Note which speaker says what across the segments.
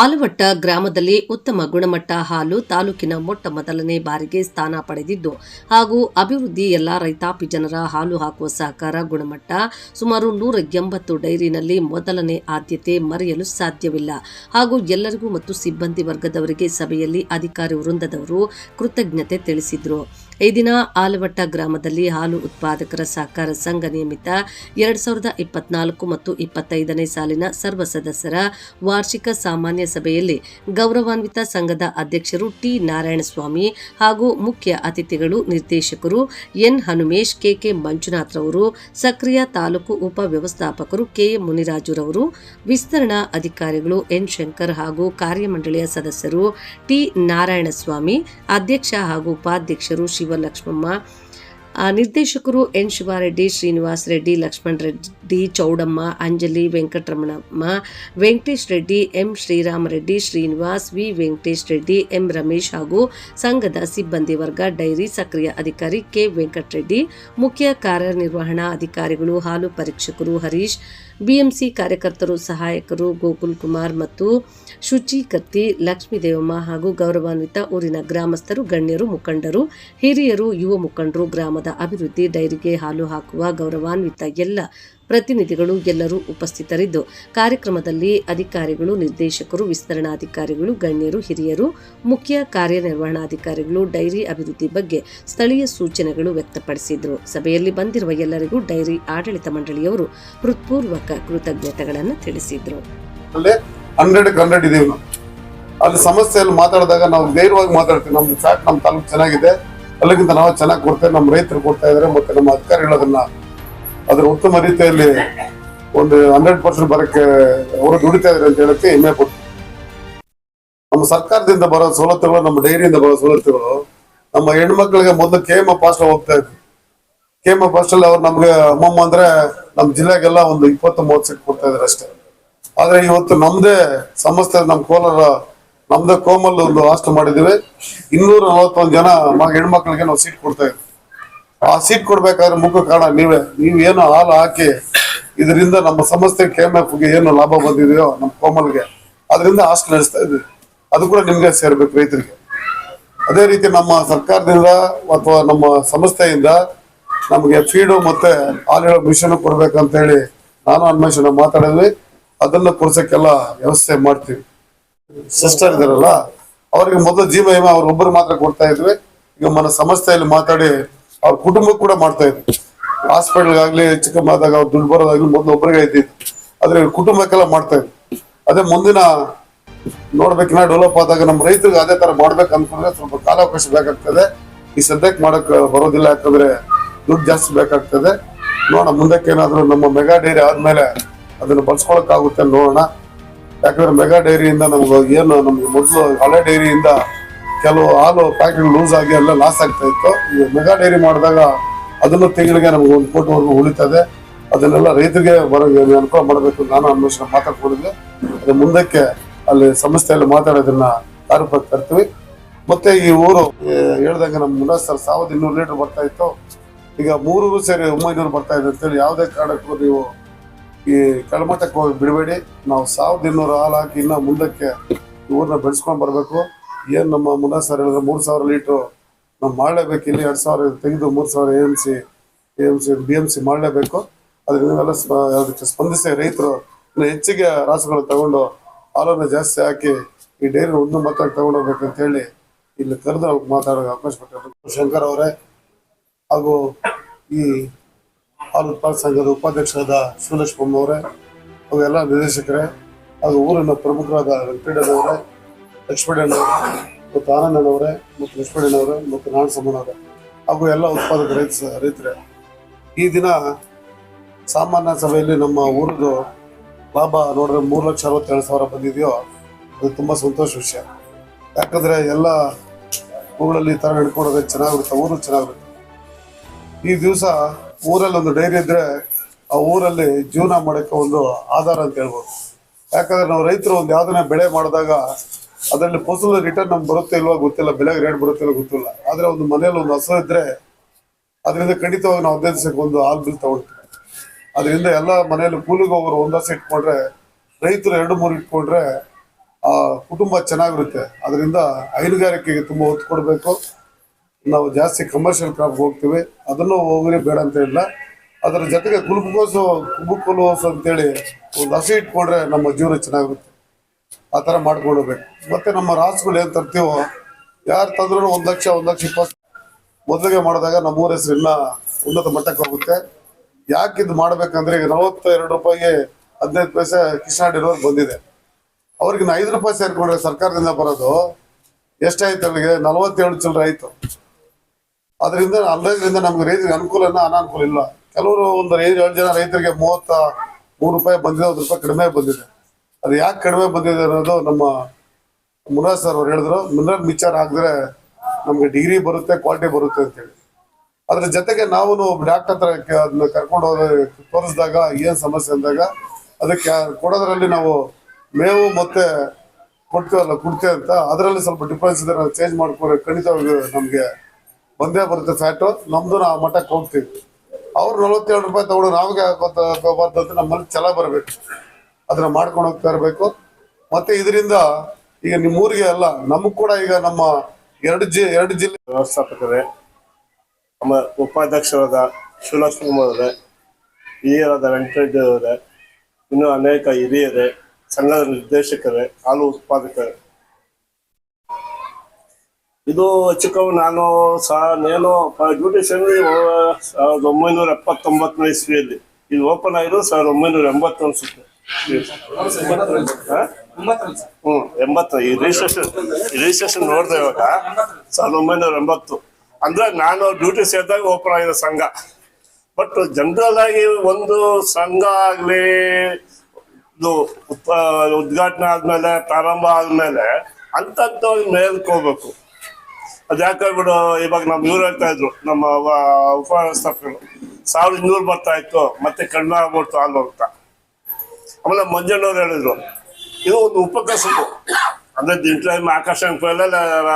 Speaker 1: ಆಲವಟ್ಟ ಗ್ರಾಮದಲ್ಲಿ ಉತ್ತಮ ಗುಣಮಟ್ಟ ಹಾಲು ತಾಲೂಕಿನ ಮೊಟ್ಟ ಮೊದಲನೇ ಬಾರಿಗೆ ಸ್ಥಾನ ಪಡೆದಿದ್ದು ಹಾಗೂ ಅಭಿವೃದ್ಧಿ ಎಲ್ಲ ರೈತಾಪಿ ಜನರ ಹಾಲು ಹಾಕುವ ಸಹಕಾರ ಗುಣಮಟ್ಟ ಸುಮಾರು ನೂರ ಎಂಬತ್ತು ಡೈರಿನಲ್ಲಿ ಮೊದಲನೇ ಆದ್ಯತೆ ಮರೆಯಲು ಸಾಧ್ಯವಿಲ್ಲ. ಹಾಗೂ ಎಲ್ಲರಿಗೂ ಮತ್ತು ಸಿಬ್ಬಂದಿ ವರ್ಗದವರಿಗೆ ಸಭೆಯಲ್ಲಿ ಅಧಿಕಾರಿ ವೃಂದದವರು ಕೃತಜ್ಞತೆ ತಿಳಿಸಿದರು. ಈ ದಿನ ಆಲವಟ್ಟ ಗ್ರಾಮದಲ್ಲಿ ಹಾಲು ಉತ್ಪಾದಕರ ಸಹಕಾರ ಸಂಘ ನಿಯಮಿತ ಎರಡ್ ಸಾವಿರದ ಇಪ್ಪತ್ನಾಲ್ಕು ಮತ್ತು ಇಪ್ಪತ್ತೈದನೇ ಸಾಲಿನ ಸರ್ವ ಸದಸ್ಯರ ವಾರ್ಷಿಕ ಸಾಮಾನ್ಯ ಸಭೆಯಲ್ಲಿ ಗೌರವಾನ್ವಿತ ಸಂಘದ ಅಧ್ಯಕ್ಷರು ಟಿ ನಾರಾಯಣಸ್ವಾಮಿ ಹಾಗೂ ಮುಖ್ಯ ಅತಿಥಿಗಳು ನಿರ್ದೇಶಕರು ಎನ್ ಹನುಮೇಶ್, ಕೆಕೆ ಮಂಜುನಾಥ್ ರವರು, ಸಕ್ರಿಯ ತಾಲೂಕು ಉಪ ವ್ಯವಸ್ಥಾಪಕರು ಕೆ ಮುನಿರಾಜುರವರು, ವಿಸ್ತರಣಾ ಅಧಿಕಾರಿಗಳು ಎನ್ ಶಂಕರ್ ಹಾಗೂ ಕಾರ್ಯಮಂಡಳಿಯ ಸದಸ್ಯರು ಟಿ ನಾರಾಯಣಸ್ವಾಮಿ, ಅಧ್ಯಕ್ಷ ಹಾಗೂ ಉಪಾಧ್ಯಕ್ಷರು ಶಿವಲಕ್ಷ್ಮಮ್ಮ ಆ, ನಿರ್ದೇಶಕರು N Shivareddy Srinivas Reddy Lakshman Reddy Chowdamma, Anjali, Venkataramanamma, Venkatesh Reddy, M Sriram Reddy, Srinivas, V Venkatesh Reddy, M Ramesh ಹಾಗೂ ಸಂಘದ ಸಿಬ್ಬಂದಿ ವರ್ಗ, ಡೈರಿ ಸಕ್ರಿಯ ಅಧಿಕಾರಿ ಕೆ ವೆಂಕಟರೆಡ್ಡಿ, ಮುಖ್ಯ ಕಾರ್ಯನಿರ್ವಹಣಾ ಅಧಿಕಾರಿಗಳು, ಹಾಲು ಪರೀಕ್ಷಕರು ಹರೀಶ್, ಬಿಎಂಸಿ ಕಾರ್ಯಕರ್ತರು, ಸಹಾಯಕರು ಗೋಕುಲ್ ಕುಮಾರ್ ಮತ್ತು ಶುಚಿ ಕತ್ತಿ ಲಕ್ಷ್ಮೀದೇವಮ್ಮ ಹಾಗೂ ಗೌರವಾನ್ವಿತ ಊರಿನ ಗ್ರಾಮಸ್ಥರು, ಗಣ್ಯರು, ಮುಖಂಡರು, ಹಿರಿಯರು, ಯುವ ಮುಖಂಡರು, ಗ್ರಾಮದ ಅಭಿವೃದ್ಧಿ, ಡೈರಿಗೆ ಹಾಲು ಹಾಕುವ ಗೌರವಾನ್ವಿತ ಎಲ್ಲ ಪ್ರತಿನಿಧಿಗಳು ಎಲ್ಲರೂ ಉಪಸ್ಥಿತರಿದ್ದು, ಕಾರ್ಯಕ್ರಮದಲ್ಲಿ ಅಧಿಕಾರಿಗಳು, ನಿರ್ದೇಶಕರು, ವಿಸ್ತರಣಾಧಿಕಾರಿಗಳು, ಗಣ್ಯರು, ಹಿರಿಯರು, ಮುಖ್ಯ ಕಾರ್ಯನಿರ್ವಹಣಾಧಿಕಾರಿಗಳು, ಡೈರಿ ಅಭಿವೃದ್ಧಿ ಬಗ್ಗೆ ಸ್ಥಳೀಯ ಸೂಚನೆಗಳು ವ್ಯಕ್ತಪಡಿಸಿದರು. ಸಭೆಯಲ್ಲಿ ಬಂದಿರುವ ಎಲ್ಲರಿಗೂ ಡೈರಿ ಆಡಳಿತ ಮಂಡಳಿಯವರು ಹೃತ್ಪೂರ್ವಕ ಕೃತಜ್ಞತೆಗಳನ್ನು ತಿಳಿಸಿದರು.
Speaker 2: ಅಲ್ಲಿ ಸಮಸ್ಯೆಯಲ್ಲಿ ಮಾತಾಡಿದಾಗ ನಾವು ಧೈರ್ಯವಾಗಿ ಮಾತಾಡ್ತೀವಿ. ನಮ್ಮ ಫ್ಯಾಕ್ಟ್ ನಮ್ಮ ತಾಲೂಕು ಚೆನ್ನಾಗಿದೆ. ಅಲ್ಲಿಗಿಂತ ನಾವು ಚೆನ್ನಾಗಿ ಕೊಡ್ತೇವೆ. ನಮ್ಮ ರೈತರು ಕೊಡ್ತಾ ಇದಾರೆ ಮತ್ತೆ ನಮ್ಮ ಅಧಿಕಾರಿಗಳು ಅದನ್ನ ಅದರ ಉತ್ತಮ ರೀತಿಯಲ್ಲಿ ಒಂದು ಹಂಡ್ರೆಡ್ ಪರ್ಸೆಂಟ್ ಬರಕ್ಕೆ ಅವರು ದುಡಿತಾ ಇದ್ದಾರೆ ಅಂತ ಹೇಳಕ್ಕೆ ಹೆಮ್ಮೆ ಪಟ್ಟು. ನಮ್ಮ ಸರ್ಕಾರದಿಂದ ಬರೋ ಸವಲತ್ತುಗಳು, ನಮ್ಮ ಡೈರಿಯಿಂದ ಬರೋ ಸವಲತ್ತುಗಳು, ನಮ್ಮ ಹೆಣ್ಮಕ್ಳಿಗೆ ಮೊದಲು ಕೆ ಎಂ ಎಫ್ ಹೋಗ್ತಾ ಇದ್ವಿ. ಕೆ ಎಂ ಅಲ್ಲಿ ಅವ್ರು ನಮ್ಗೆ ಅಮ್ಮಮ್ಮ ಅಂದ್ರೆ ನಮ್ಮ ಜಿಲ್ಲೆಗೆಲ್ಲ ಒಂದು ಇಪ್ಪತ್ತು ಮೂವತ್ತು ಸೀಟ್ ಕೊಡ್ತಾ ಇದ್ರು ಅಷ್ಟೇ. ಆದ್ರೆ ಇವತ್ತು ನಮ್ದೇ ಸಂಸ್ಥೆ, ನಮ್ಮ ಕೋಲಾರ, ನಮ್ದೇ ಕೋಮಲ್ ಒಂದು ಹಾಸ್ಟೆಲ್ ಮಾಡಿದೀವಿ ಇನ್ನೂರ ನಲವತ್ತೊಂದು ಜನ ಹೆಣ್ಮಕ್ಳಿಗೆ ನಾವು ಸೀಟ್ ಕೊಡ್ತಾ ಇದ್ವಿ. ಆ ಸೀಟ್ ಕೊಡ್ಬೇಕಾದ್ರೆ ಮುಖ ಕಾರಣ ನೀವೇ, ನೀವು ಏನು ಹಾಲು ಹಾಕಿ, ಇದರಿಂದ ನಮ್ಮ ಸಂಸ್ಥೆ ಕೆ ಎಂ ಎಫ್ಗೆ ಏನು ಲಾಭ ಬಂದಿದೆಯೋ ನಮ್ಮ ಕೋಮಲ್ಗೆ ಅದರಿಂದ ಹಾಸ್ಟೆಲ್ ನಡೆಸ್ತಾ ಇದ್ವಿ. ಅದು ಕೂಡ ನಿಮ್ಗೆ ಸೇರ್ಬೇಕು ರೈತರಿಗೆ. ಅದೇ ರೀತಿ ನಮ್ಮ ಸರ್ಕಾರದಿಂದ ಅಥವಾ ನಮ್ಮ ಸಂಸ್ಥೆಯಿಂದ ನಮಗೆ ಫೀಡು ಮತ್ತೆ ಹಾಲಿನ ಮಿಷನ್ ಕೊಡ್ಬೇಕಂತ ಹೇಳಿ ನಾನು ಅನ್ವೇಷಣೆ ಮಾತಾಡಿದ್ವಿ. ಅದನ್ನ ಕೊಡ್ಸಕ್ಕೆಲ್ಲ ವ್ಯವಸ್ಥೆ ಮಾಡ್ತೀವಿ. ಸಿಸ್ಟರ್ ಇದಾರಲ್ಲ, ಅವರಿಗೆ ಮೊದಲು ಜೀವ ವಿಮೆ ಅವ್ರೊಬ್ಬರು ಮಾತ್ರ ಕೊಡ್ತಾ ಇದ್ವಿ. ಈಗ ಮನ ಸಂಸ್ಥೆಯಲ್ಲಿ ಮಾತಾಡಿ ಅವ್ರ ಕುಟುಂಬಕ್ಕೆ ಕೂಡ ಮಾಡ್ತಾ ಇದ್ರು. ಹಾಸ್ಪಿಟಲ್ ಆಗ್ಲಿ ಚಿಕ್ಕಮ್ಮ ಕಮ್ಮಿ ಆದಾಗ ಅವ್ರು ದುಡ್ಡು ಬರೋದಾಗ್ಲಿ ಮೊದಲು ಒಬ್ಬರಿಗೆ ಇದ್ದಿದ್ದು. ಆದ್ರೆ ಕುಟುಂಬಕ್ಕೆಲ್ಲ ಮಾಡ್ತಾ ಇದ್ರು. ಅದೇ ಮುಂದಿನ ನೋಡ್ಬೇಕಿನ್ನ ಡೆವಲಪ್ ಆದಾಗ ನಮ್ಮ ರೈತರಿಗೆ ಅದೇ ತರ ಮಾಡ್ಬೇಕು ಅನ್ಕೊಂಡ್ರೆ ಸ್ವಲ್ಪ ಕಾಲಾವಕಾಶ ಬೇಕಾಗ್ತದೆ. ಈ ಸದ್ಯಕ್ಕೆ ಮಾಡಕ್ ಬರೋದಿಲ್ಲ ಯಾಕಂದ್ರೆ ದುಡ್ಡು ಜಾಸ್ತಿ ಬೇಕಾಗ್ತದೆ. ನೋಡೋಣ, ಮುಂದಕ್ಕೆ ಏನಾದ್ರು ನಮ್ಮ ಮೆಗಾ ಡೈರಿ ಆದ್ಮೇಲೆ ಅದನ್ನ ಬಳಸ್ಕೊಳಕ್ ಆಗುತ್ತೆ ನೋಡೋಣ. ಯಾಕಂದ್ರೆ ಮೆಗಾ ಡೈರಿಯಿಂದ ನಮ್ಗೆ ಏನು, ನಮ್ಗೆ ಮೊದಲು ಹಳೆ ಡೈರಿಯಿಂದ ಕೆಲವು ಹಾಲು ಪ್ಯಾಕೆಟ್ ಲೂಸ್ ಆಗಿ ಎಲ್ಲ ಲಾಸ್ ಆಗ್ತಾ ಇತ್ತು. ಈ ಮೆಗಾ ಡೈರಿ ಮಾಡಿದಾಗ ಅದನ್ನು ತಿಂಗಳಿಗೆ ನಮ್ಗೆ ಒಂದು ಕೋಟಿವರೆಗೂ ಉಳಿತದೆ. ಅದನ್ನೆಲ್ಲ ರೈತರಿಗೆ ಬರೋ ಅನುಕೂಲ ಮಾಡಬೇಕು ನಾನು ಅನ್ನೋಷ್ಟು ಮಾತಾಡ್ಕೊಂಡಿದ್ದೆ. ಅದು ಮುಂದಕ್ಕೆ ಅಲ್ಲಿ ಸಂಸ್ಥೆಯಲ್ಲಿ ಮಾತಾಡೋದನ್ನ ಕಾರ್ಯಕ್ಕೆ ತರ್ತೀವಿ. ಮತ್ತೆ ಈ ಊರು ಹೇಳಿದಾಗ ನಮ್ಮ ಮುನ್ನೂರು ಸರ್ ಸಾವಿರದ ಇನ್ನೂರು ಲೀಟರ್ ಬರ್ತಾ ಇತ್ತು. ಈಗ ಮೂರು ಸೇರಿ ಒಂಬೈನೂರು ಬರ್ತಾ ಇದೆ ಅಂತೇಳಿ ಯಾವುದೇ ಕಾರಣಕ್ಕೂ ನೀವು ಈ ಕಳಮಟ್ಟಕ್ಕೆ ಹೋಗಿ ಬಿಡಬೇಡಿ. ನಾವು ಸಾವಿರದ ಇನ್ನೂರು ಹಾಲು ಹಾಕಿ ಇನ್ನೂ ಮುಂದಕ್ಕೆ ಊರನ್ನ ಬೆಳೆಸ್ಕೊಂಡು ಬರ್ಬೇಕು. ಏನ್ ನಮ್ಮ ಮುನ್ನಾ ಸರ್ ಹೇಳಿದ್ರೆ ಮೂರ್ ಸಾವಿರ ಲೀಟ್ರು ನಾವು ಮಾಡಲೇಬೇಕು. ಇಲ್ಲಿ ಎರಡ್ ಸಾವಿರ ತೆಗೆದು ಮೂರು ಸಾವಿರ A M C A M C B M C ಮಾಡಲೇಬೇಕು. ಅದನ್ನೆಲ್ಲ ಅದಕ್ಕೆ ಸ್ಪಂದಿಸಿ ರೈತರು ಹೆಚ್ಚಿಗೆ ರಾಸುಗಳು ತಗೊಂಡು ಹಾಲನ್ನು ಜಾಸ್ತಿ ಹಾಕಿ ಈ ಡೈರಿ ಒಂದು ಮತ್ತಾಗಿ ಅಂತ ಹೇಳಿ ಇಲ್ಲಿ ಕರೆದು ಅವ್ರಿಗೆ ಮಾತಾಡೋಕೆ ಅವಕಾಶ ಕೊಟ್ಟರು ಶಂಕರ್ ಅವರೇ ಹಾಗೂ ಈ ಹಾಲು ಉತ್ಪಾದಕ ಸಂಘದ ಉಪಾಧ್ಯಕ್ಷರಾದ ಶಿವಲಕ್ಷ್ಮಮ್ಮ ಅವರೇ ಅವೆಲ್ಲ ನಿರ್ದೇಶಕರೇ ಹಾಗೂ ಊರಿನ ಪ್ರಮುಖರಾದ ವೆಂಕಟಣ್ಣವರೇ ಲಕ್ಷ್ಮಣಣ್ಣವರೇ ಮತ್ತು ಆನಂದನವರೇ ಮತ್ತು ಲಕ್ಷ್ಮಣಣ್ಣವರೇ ಮತ್ತು ನಾರಾಯಣಸಮ್ಮನವರೇ ಹಾಗೂ ಎಲ್ಲ ಉತ್ಪಾದಕ ರೈತ ರೈತರೇ. ಈ ದಿನ ಸಾಮಾನ್ಯ ಸಭೆಯಲ್ಲಿ ನಮ್ಮ ಊರದು ಲಾಭ ನೋಡಿದ್ರೆ ಮೂರು ಲಕ್ಷ ಅರವತ್ತೆರಡು ಸಾವಿರ ಬಂದಿದೆಯೋ, ಅದು ತುಂಬ ಸಂತೋಷ ವಿಷಯ. ಯಾಕಂದರೆ ಎಲ್ಲ ಊರಲ್ಲಿ ಈ ಥರ ನಡ್ಕೊಂಡೋದ್ರೆ ಚೆನ್ನಾಗಿರುತ್ತೆ, ಊರು ಚೆನ್ನಾಗಿರುತ್ತೆ. ಈ ದಿವಸ ಊರಲ್ಲಿ ಒಂದು ಡೈರಿ ಇದ್ದರೆ ಆ ಊರಲ್ಲಿ ಜೀವನ ಮಾಡೋಕ್ಕೆ ಒಂದು ಆಧಾರ ಅಂತ ಹೇಳ್ಬೋದು. ಯಾಕಂದರೆ ನಾವು ರೈತರು ಒಂದು ಯಾವುದನ್ನ ಬೆಳೆ ಮಾಡಿದಾಗ ಅದರಲ್ಲಿ ಫಸಲ್ ರಿಟರ್ನ್ ನಮ್ಗೆ ಬರುತ್ತೆ ಇಲ್ವಾ ಗೊತ್ತಿಲ್ಲ ಬೆಲೆಗೆ ರೇಟ್ ಬರುತ್ತೆ ಇಲ್ವಾ ಗೊತ್ತಿಲ್ಲ. ಆದ್ರೆ ಒಂದು ಮನೇಲಿ ಒಂದು ಹಸು ಇದ್ರೆ ಅದರಿಂದ ಖಂಡಿತವಾಗಿ ನಾವು ಹದಿನೈದು ಒಂದು ಹಾಲು ಬಿಲ್ ತಗೊಳ್ತೀವಿ ಅದರಿಂದ ಎಲ್ಲ ಮನೆಯಲ್ಲಿ ಕೂಲಿಗೆ ಹೋಗೋರು ಒಂದು ಹಸು ಇಟ್ಕೊಂಡ್ರೆ, ರೈತರು ಎರಡು ಮೂರು ಇಟ್ಕೊಂಡ್ರೆ, ಆ ಕುಟುಂಬ ಚೆನ್ನಾಗಿರುತ್ತೆ. ಅದರಿಂದ ಹೈನುಗಾರಿಕೆಗೆ ತುಂಬ ಒತ್ತು ಕೊಡಬೇಕು. ನಾವು ಜಾಸ್ತಿ ಕಮರ್ಷಿಯಲ್ ಕ್ರಾಪ್ ಹೋಗ್ತೀವಿ. ಅದನ್ನು ಹೋಗ್ರಿ ಬೇಡ ಅಂತ ಇಲ್ಲ. ಅದರ ಜೊತೆಗೆ ಕುಲುಕೋಸು ಅಂತ ಅಂತೇಳಿ ಒಂದು ಹಸಿ ಇಟ್ಕೊಂಡ್ರೆ ನಮ್ಮ ಜೀವನ ಚೆನ್ನಾಗಿರುತ್ತೆ. ಆ ಥರ ಮಾಡ್ಕೊಳ್ಬೇಕು. ಮತ್ತೆ ನಮ್ಮ ರಾಸುಗಳು ಏನು ತರ್ತೀವೋ, ಯಾರು ತಂದ್ರೂ ಒಂದು ಲಕ್ಷ ಒಂದು ಲಕ್ಷ ಇಪ್ಪತ್ತು ಮೊದಲಿಗೆ ಮಾಡಿದಾಗ ನಮ್ಮ ಊರ ಹೆಸರು ಉನ್ನತ ಮಟ್ಟಕ್ಕೆ ಹೋಗುತ್ತೆ. ಯಾಕೆ ಇದು ಮಾಡ್ಬೇಕಂದ್ರೆ ಈಗ ನಲವತ್ತ ಎರಡು ರೂಪಾಯಿಗೆ ಹದಿನೈದು ಪೈಸೆ ಕಿಸಾನ್ ಡಿಲೋರ್ ಬಂದಿದೆ. ಅವ್ರಿಗೆ ಐದು ರೂಪಾಯಿ ಸೇರ್ಕೊಂಡ್ರೆ ಸರ್ಕಾರದಿಂದ ಬರೋದು ಎಷ್ಟಾಯ್ತು ಅವ್ರಿಗೆ? ನಲವತ್ತೇಳು ಚಿಲ್ಲರೆ ಆಯ್ತು. ಅದರಿಂದ ಅಲ್ಲದ್ರಿಂದ ನಮ್ಗೆ ರೈತರಿಗೆ ಅನುಕೂಲನ ಅನಾನುಕೂಲ ಇಲ್ಲ. ಕೆಲವರು ಒಂದು ಏಳು ಜನ ರೈತರಿಗೆ ಮೂವತ್ತ ಮೂರು ರೂಪಾಯಿ ಬಂದಿದೆ, ಒಂದು ರೂಪಾಯಿ ಕಡಿಮೆ ಬಂದಿದೆ. ಅದು ಯಾಕೆ ಕಡಿಮೆ ಬಂದಿದೆ ಅನ್ನೋದು ನಮ್ಮ ಮುರಾಜ್ ಸರ್ ಅವ್ರು ಹೇಳಿದ್ರು. ಮಿನರಲ್ ಮಿಕ್ಚರ್ ಹಾಕಿದ್ರೆ ನಮ್ಗೆ ಡಿಗ್ರಿ ಬರುತ್ತೆ ಕ್ವಾಲಿಟಿ ಬರುತ್ತೆ ಅಂತೇಳಿ. ಅದ್ರ ಜೊತೆಗೆ ನಾವು ಡಾಕ್ಟರ್ ಹತ್ರ ಅದನ್ನ ಕರ್ಕೊಂಡು ತೋರಿಸಿದಾಗ, ಏನ್ ಸಮಸ್ಯೆ ಅಂದಾಗ ಅದಕ್ಕೆ ಕೊಡೋದ್ರಲ್ಲಿ ನಾವು ಮೇವು ಮತ್ತೆ ಕೊಡ್ತೀವಲ್ಲ ಕುಡ್ತೇವೆ ಅಂತ. ಅದರಲ್ಲಿ ಸ್ವಲ್ಪ ಡಿಫ್ರೆನ್ಸ್ ಇದೆ ಚೇಂಜ್ ಮಾಡ್ಕೊಂಡ್ರೆ ಖಂಡಿತವಾಗಿ ನಮಗೆ ಬಂದೇ ಬರುತ್ತೆ ಫ್ಯಾಟು ನಮ್ದು ಆ ಮಟ್ಟಕ್ಕೆ ಹೋಗ್ತೀವಿ. ಅವ್ರು ನಲ್ವತ್ತೇಳು ರೂಪಾಯಿ ತಗೊಂಡು ನಾವಿಗೆ ತಗೋಬಾರ್ದು ಅಂತ ನಮ್ಮಲ್ಲಿ ಛಲ ಬರಬೇಕು. ಅದನ್ನ ಮಾಡ್ಕೊಂಡು ಹೋಗ್ತಾ ಇರಬೇಕು. ಮತ್ತೆ ಇದರಿಂದ ಈಗ ನಿಮ್ಮ ಊರಿಗೆ ಅಲ್ಲ, ನಮಗ್ ಕೂಡ ಈಗ ನಮ್ಮ ಎರಡು ಜಿ, ಎರಡು ಜಿಲ್ಲೆ
Speaker 3: ವ್ಯವಸ್ಥಾಪಕರೇ, ನಮ್ಮ ಉಪಾಧ್ಯಕ್ಷರಾದ ಶಿವಲಕ್ಷ್ಮಿ ಅವರೇ, ಹಿರಿಯರಾದ ವೆಂಕಟರೆಡ್ಡಿ ಅವರೇ, ಇನ್ನೂ ಅನೇಕ ಹಿರಿಯರೇ, ಸಂಘದ ನಿರ್ದೇಶಕರೇ, ಹಾಲು ಉತ್ಪಾದಕರೇ. ಇದು ಚಿಕ್ಕವು ನಾನು ಸಹ, ನೇನು ಡ್ಯೂಟಿ ಸೇರಿ ಸಾವಿರದ ಒಂಬೈನೂರ ಎಪ್ಪತ್ತೊಂಬತ್ತನೇ ಇಸ್ವಿಯಲ್ಲಿ? ಇದು ಓಪನ್ ಆಗಿರೋದು ಸಾವಿರದ ಒಂಬೈನೂರ ಎಂಬತ್ತು ಅನ್ಸುತ್ತೆ ಎಂಬತ್ತು. ರಿಜಿಸ್ಟ್ರೇಷನ್ ನೋಡಿದೆ ಇವಾಗ. ಸಾವಿರದ ಒಂಬೈನೂರ ಎಂಬತ್ತು. ಅಂದ್ರೆ ನಾನು ಡ್ಯೂಟಿ ಸೇರಿದಾಗ ಓಪನ್ ಆಗಿದೆ ಸಂಘ. ಬಟ್ ಜನರಲ್ ಆಗಿ ಒಂದು ಸಂಘ ಆಗ್ಲಿ, ಇದು ಉದ್ಘಾಟನೆ ಆದ್ಮೇಲೆ ಪ್ರಾರಂಭ ಆದ್ಮೇಲೆ ಅಂತ ಮೇಲ್ಕೋಬೇಕು. ಹೋಗ್ಬೇಕು ಯಾಕೆ ಬಿಡು ಇವಾಗ ನಮ್ ಇವ್ರು ಹೇಳ್ತಾ ಇದ್ರು, ನಮ್ಮ ಉಪವ್ಯವಸ್ಥಾಪಕರು ಸಾವಿರದ ಇನ್ನೂರು ಬರ್ತಾ ಇತ್ತು, ಮತ್ತೆ ಕಡಿಮೆ ಆಗ್ಬಿಡ್ತು ಅಂತ. ಆಮೇಲೆ ಮಂಜಣ್ಣವ್ರು ಹೇಳಿದ್ರು ಇದು ಒಂದು ಉಪಕಸಬು ಅಂದ್ರೆ ದಿಟ್ಲ ಆಕರ್ಷಣ ಪೈಲ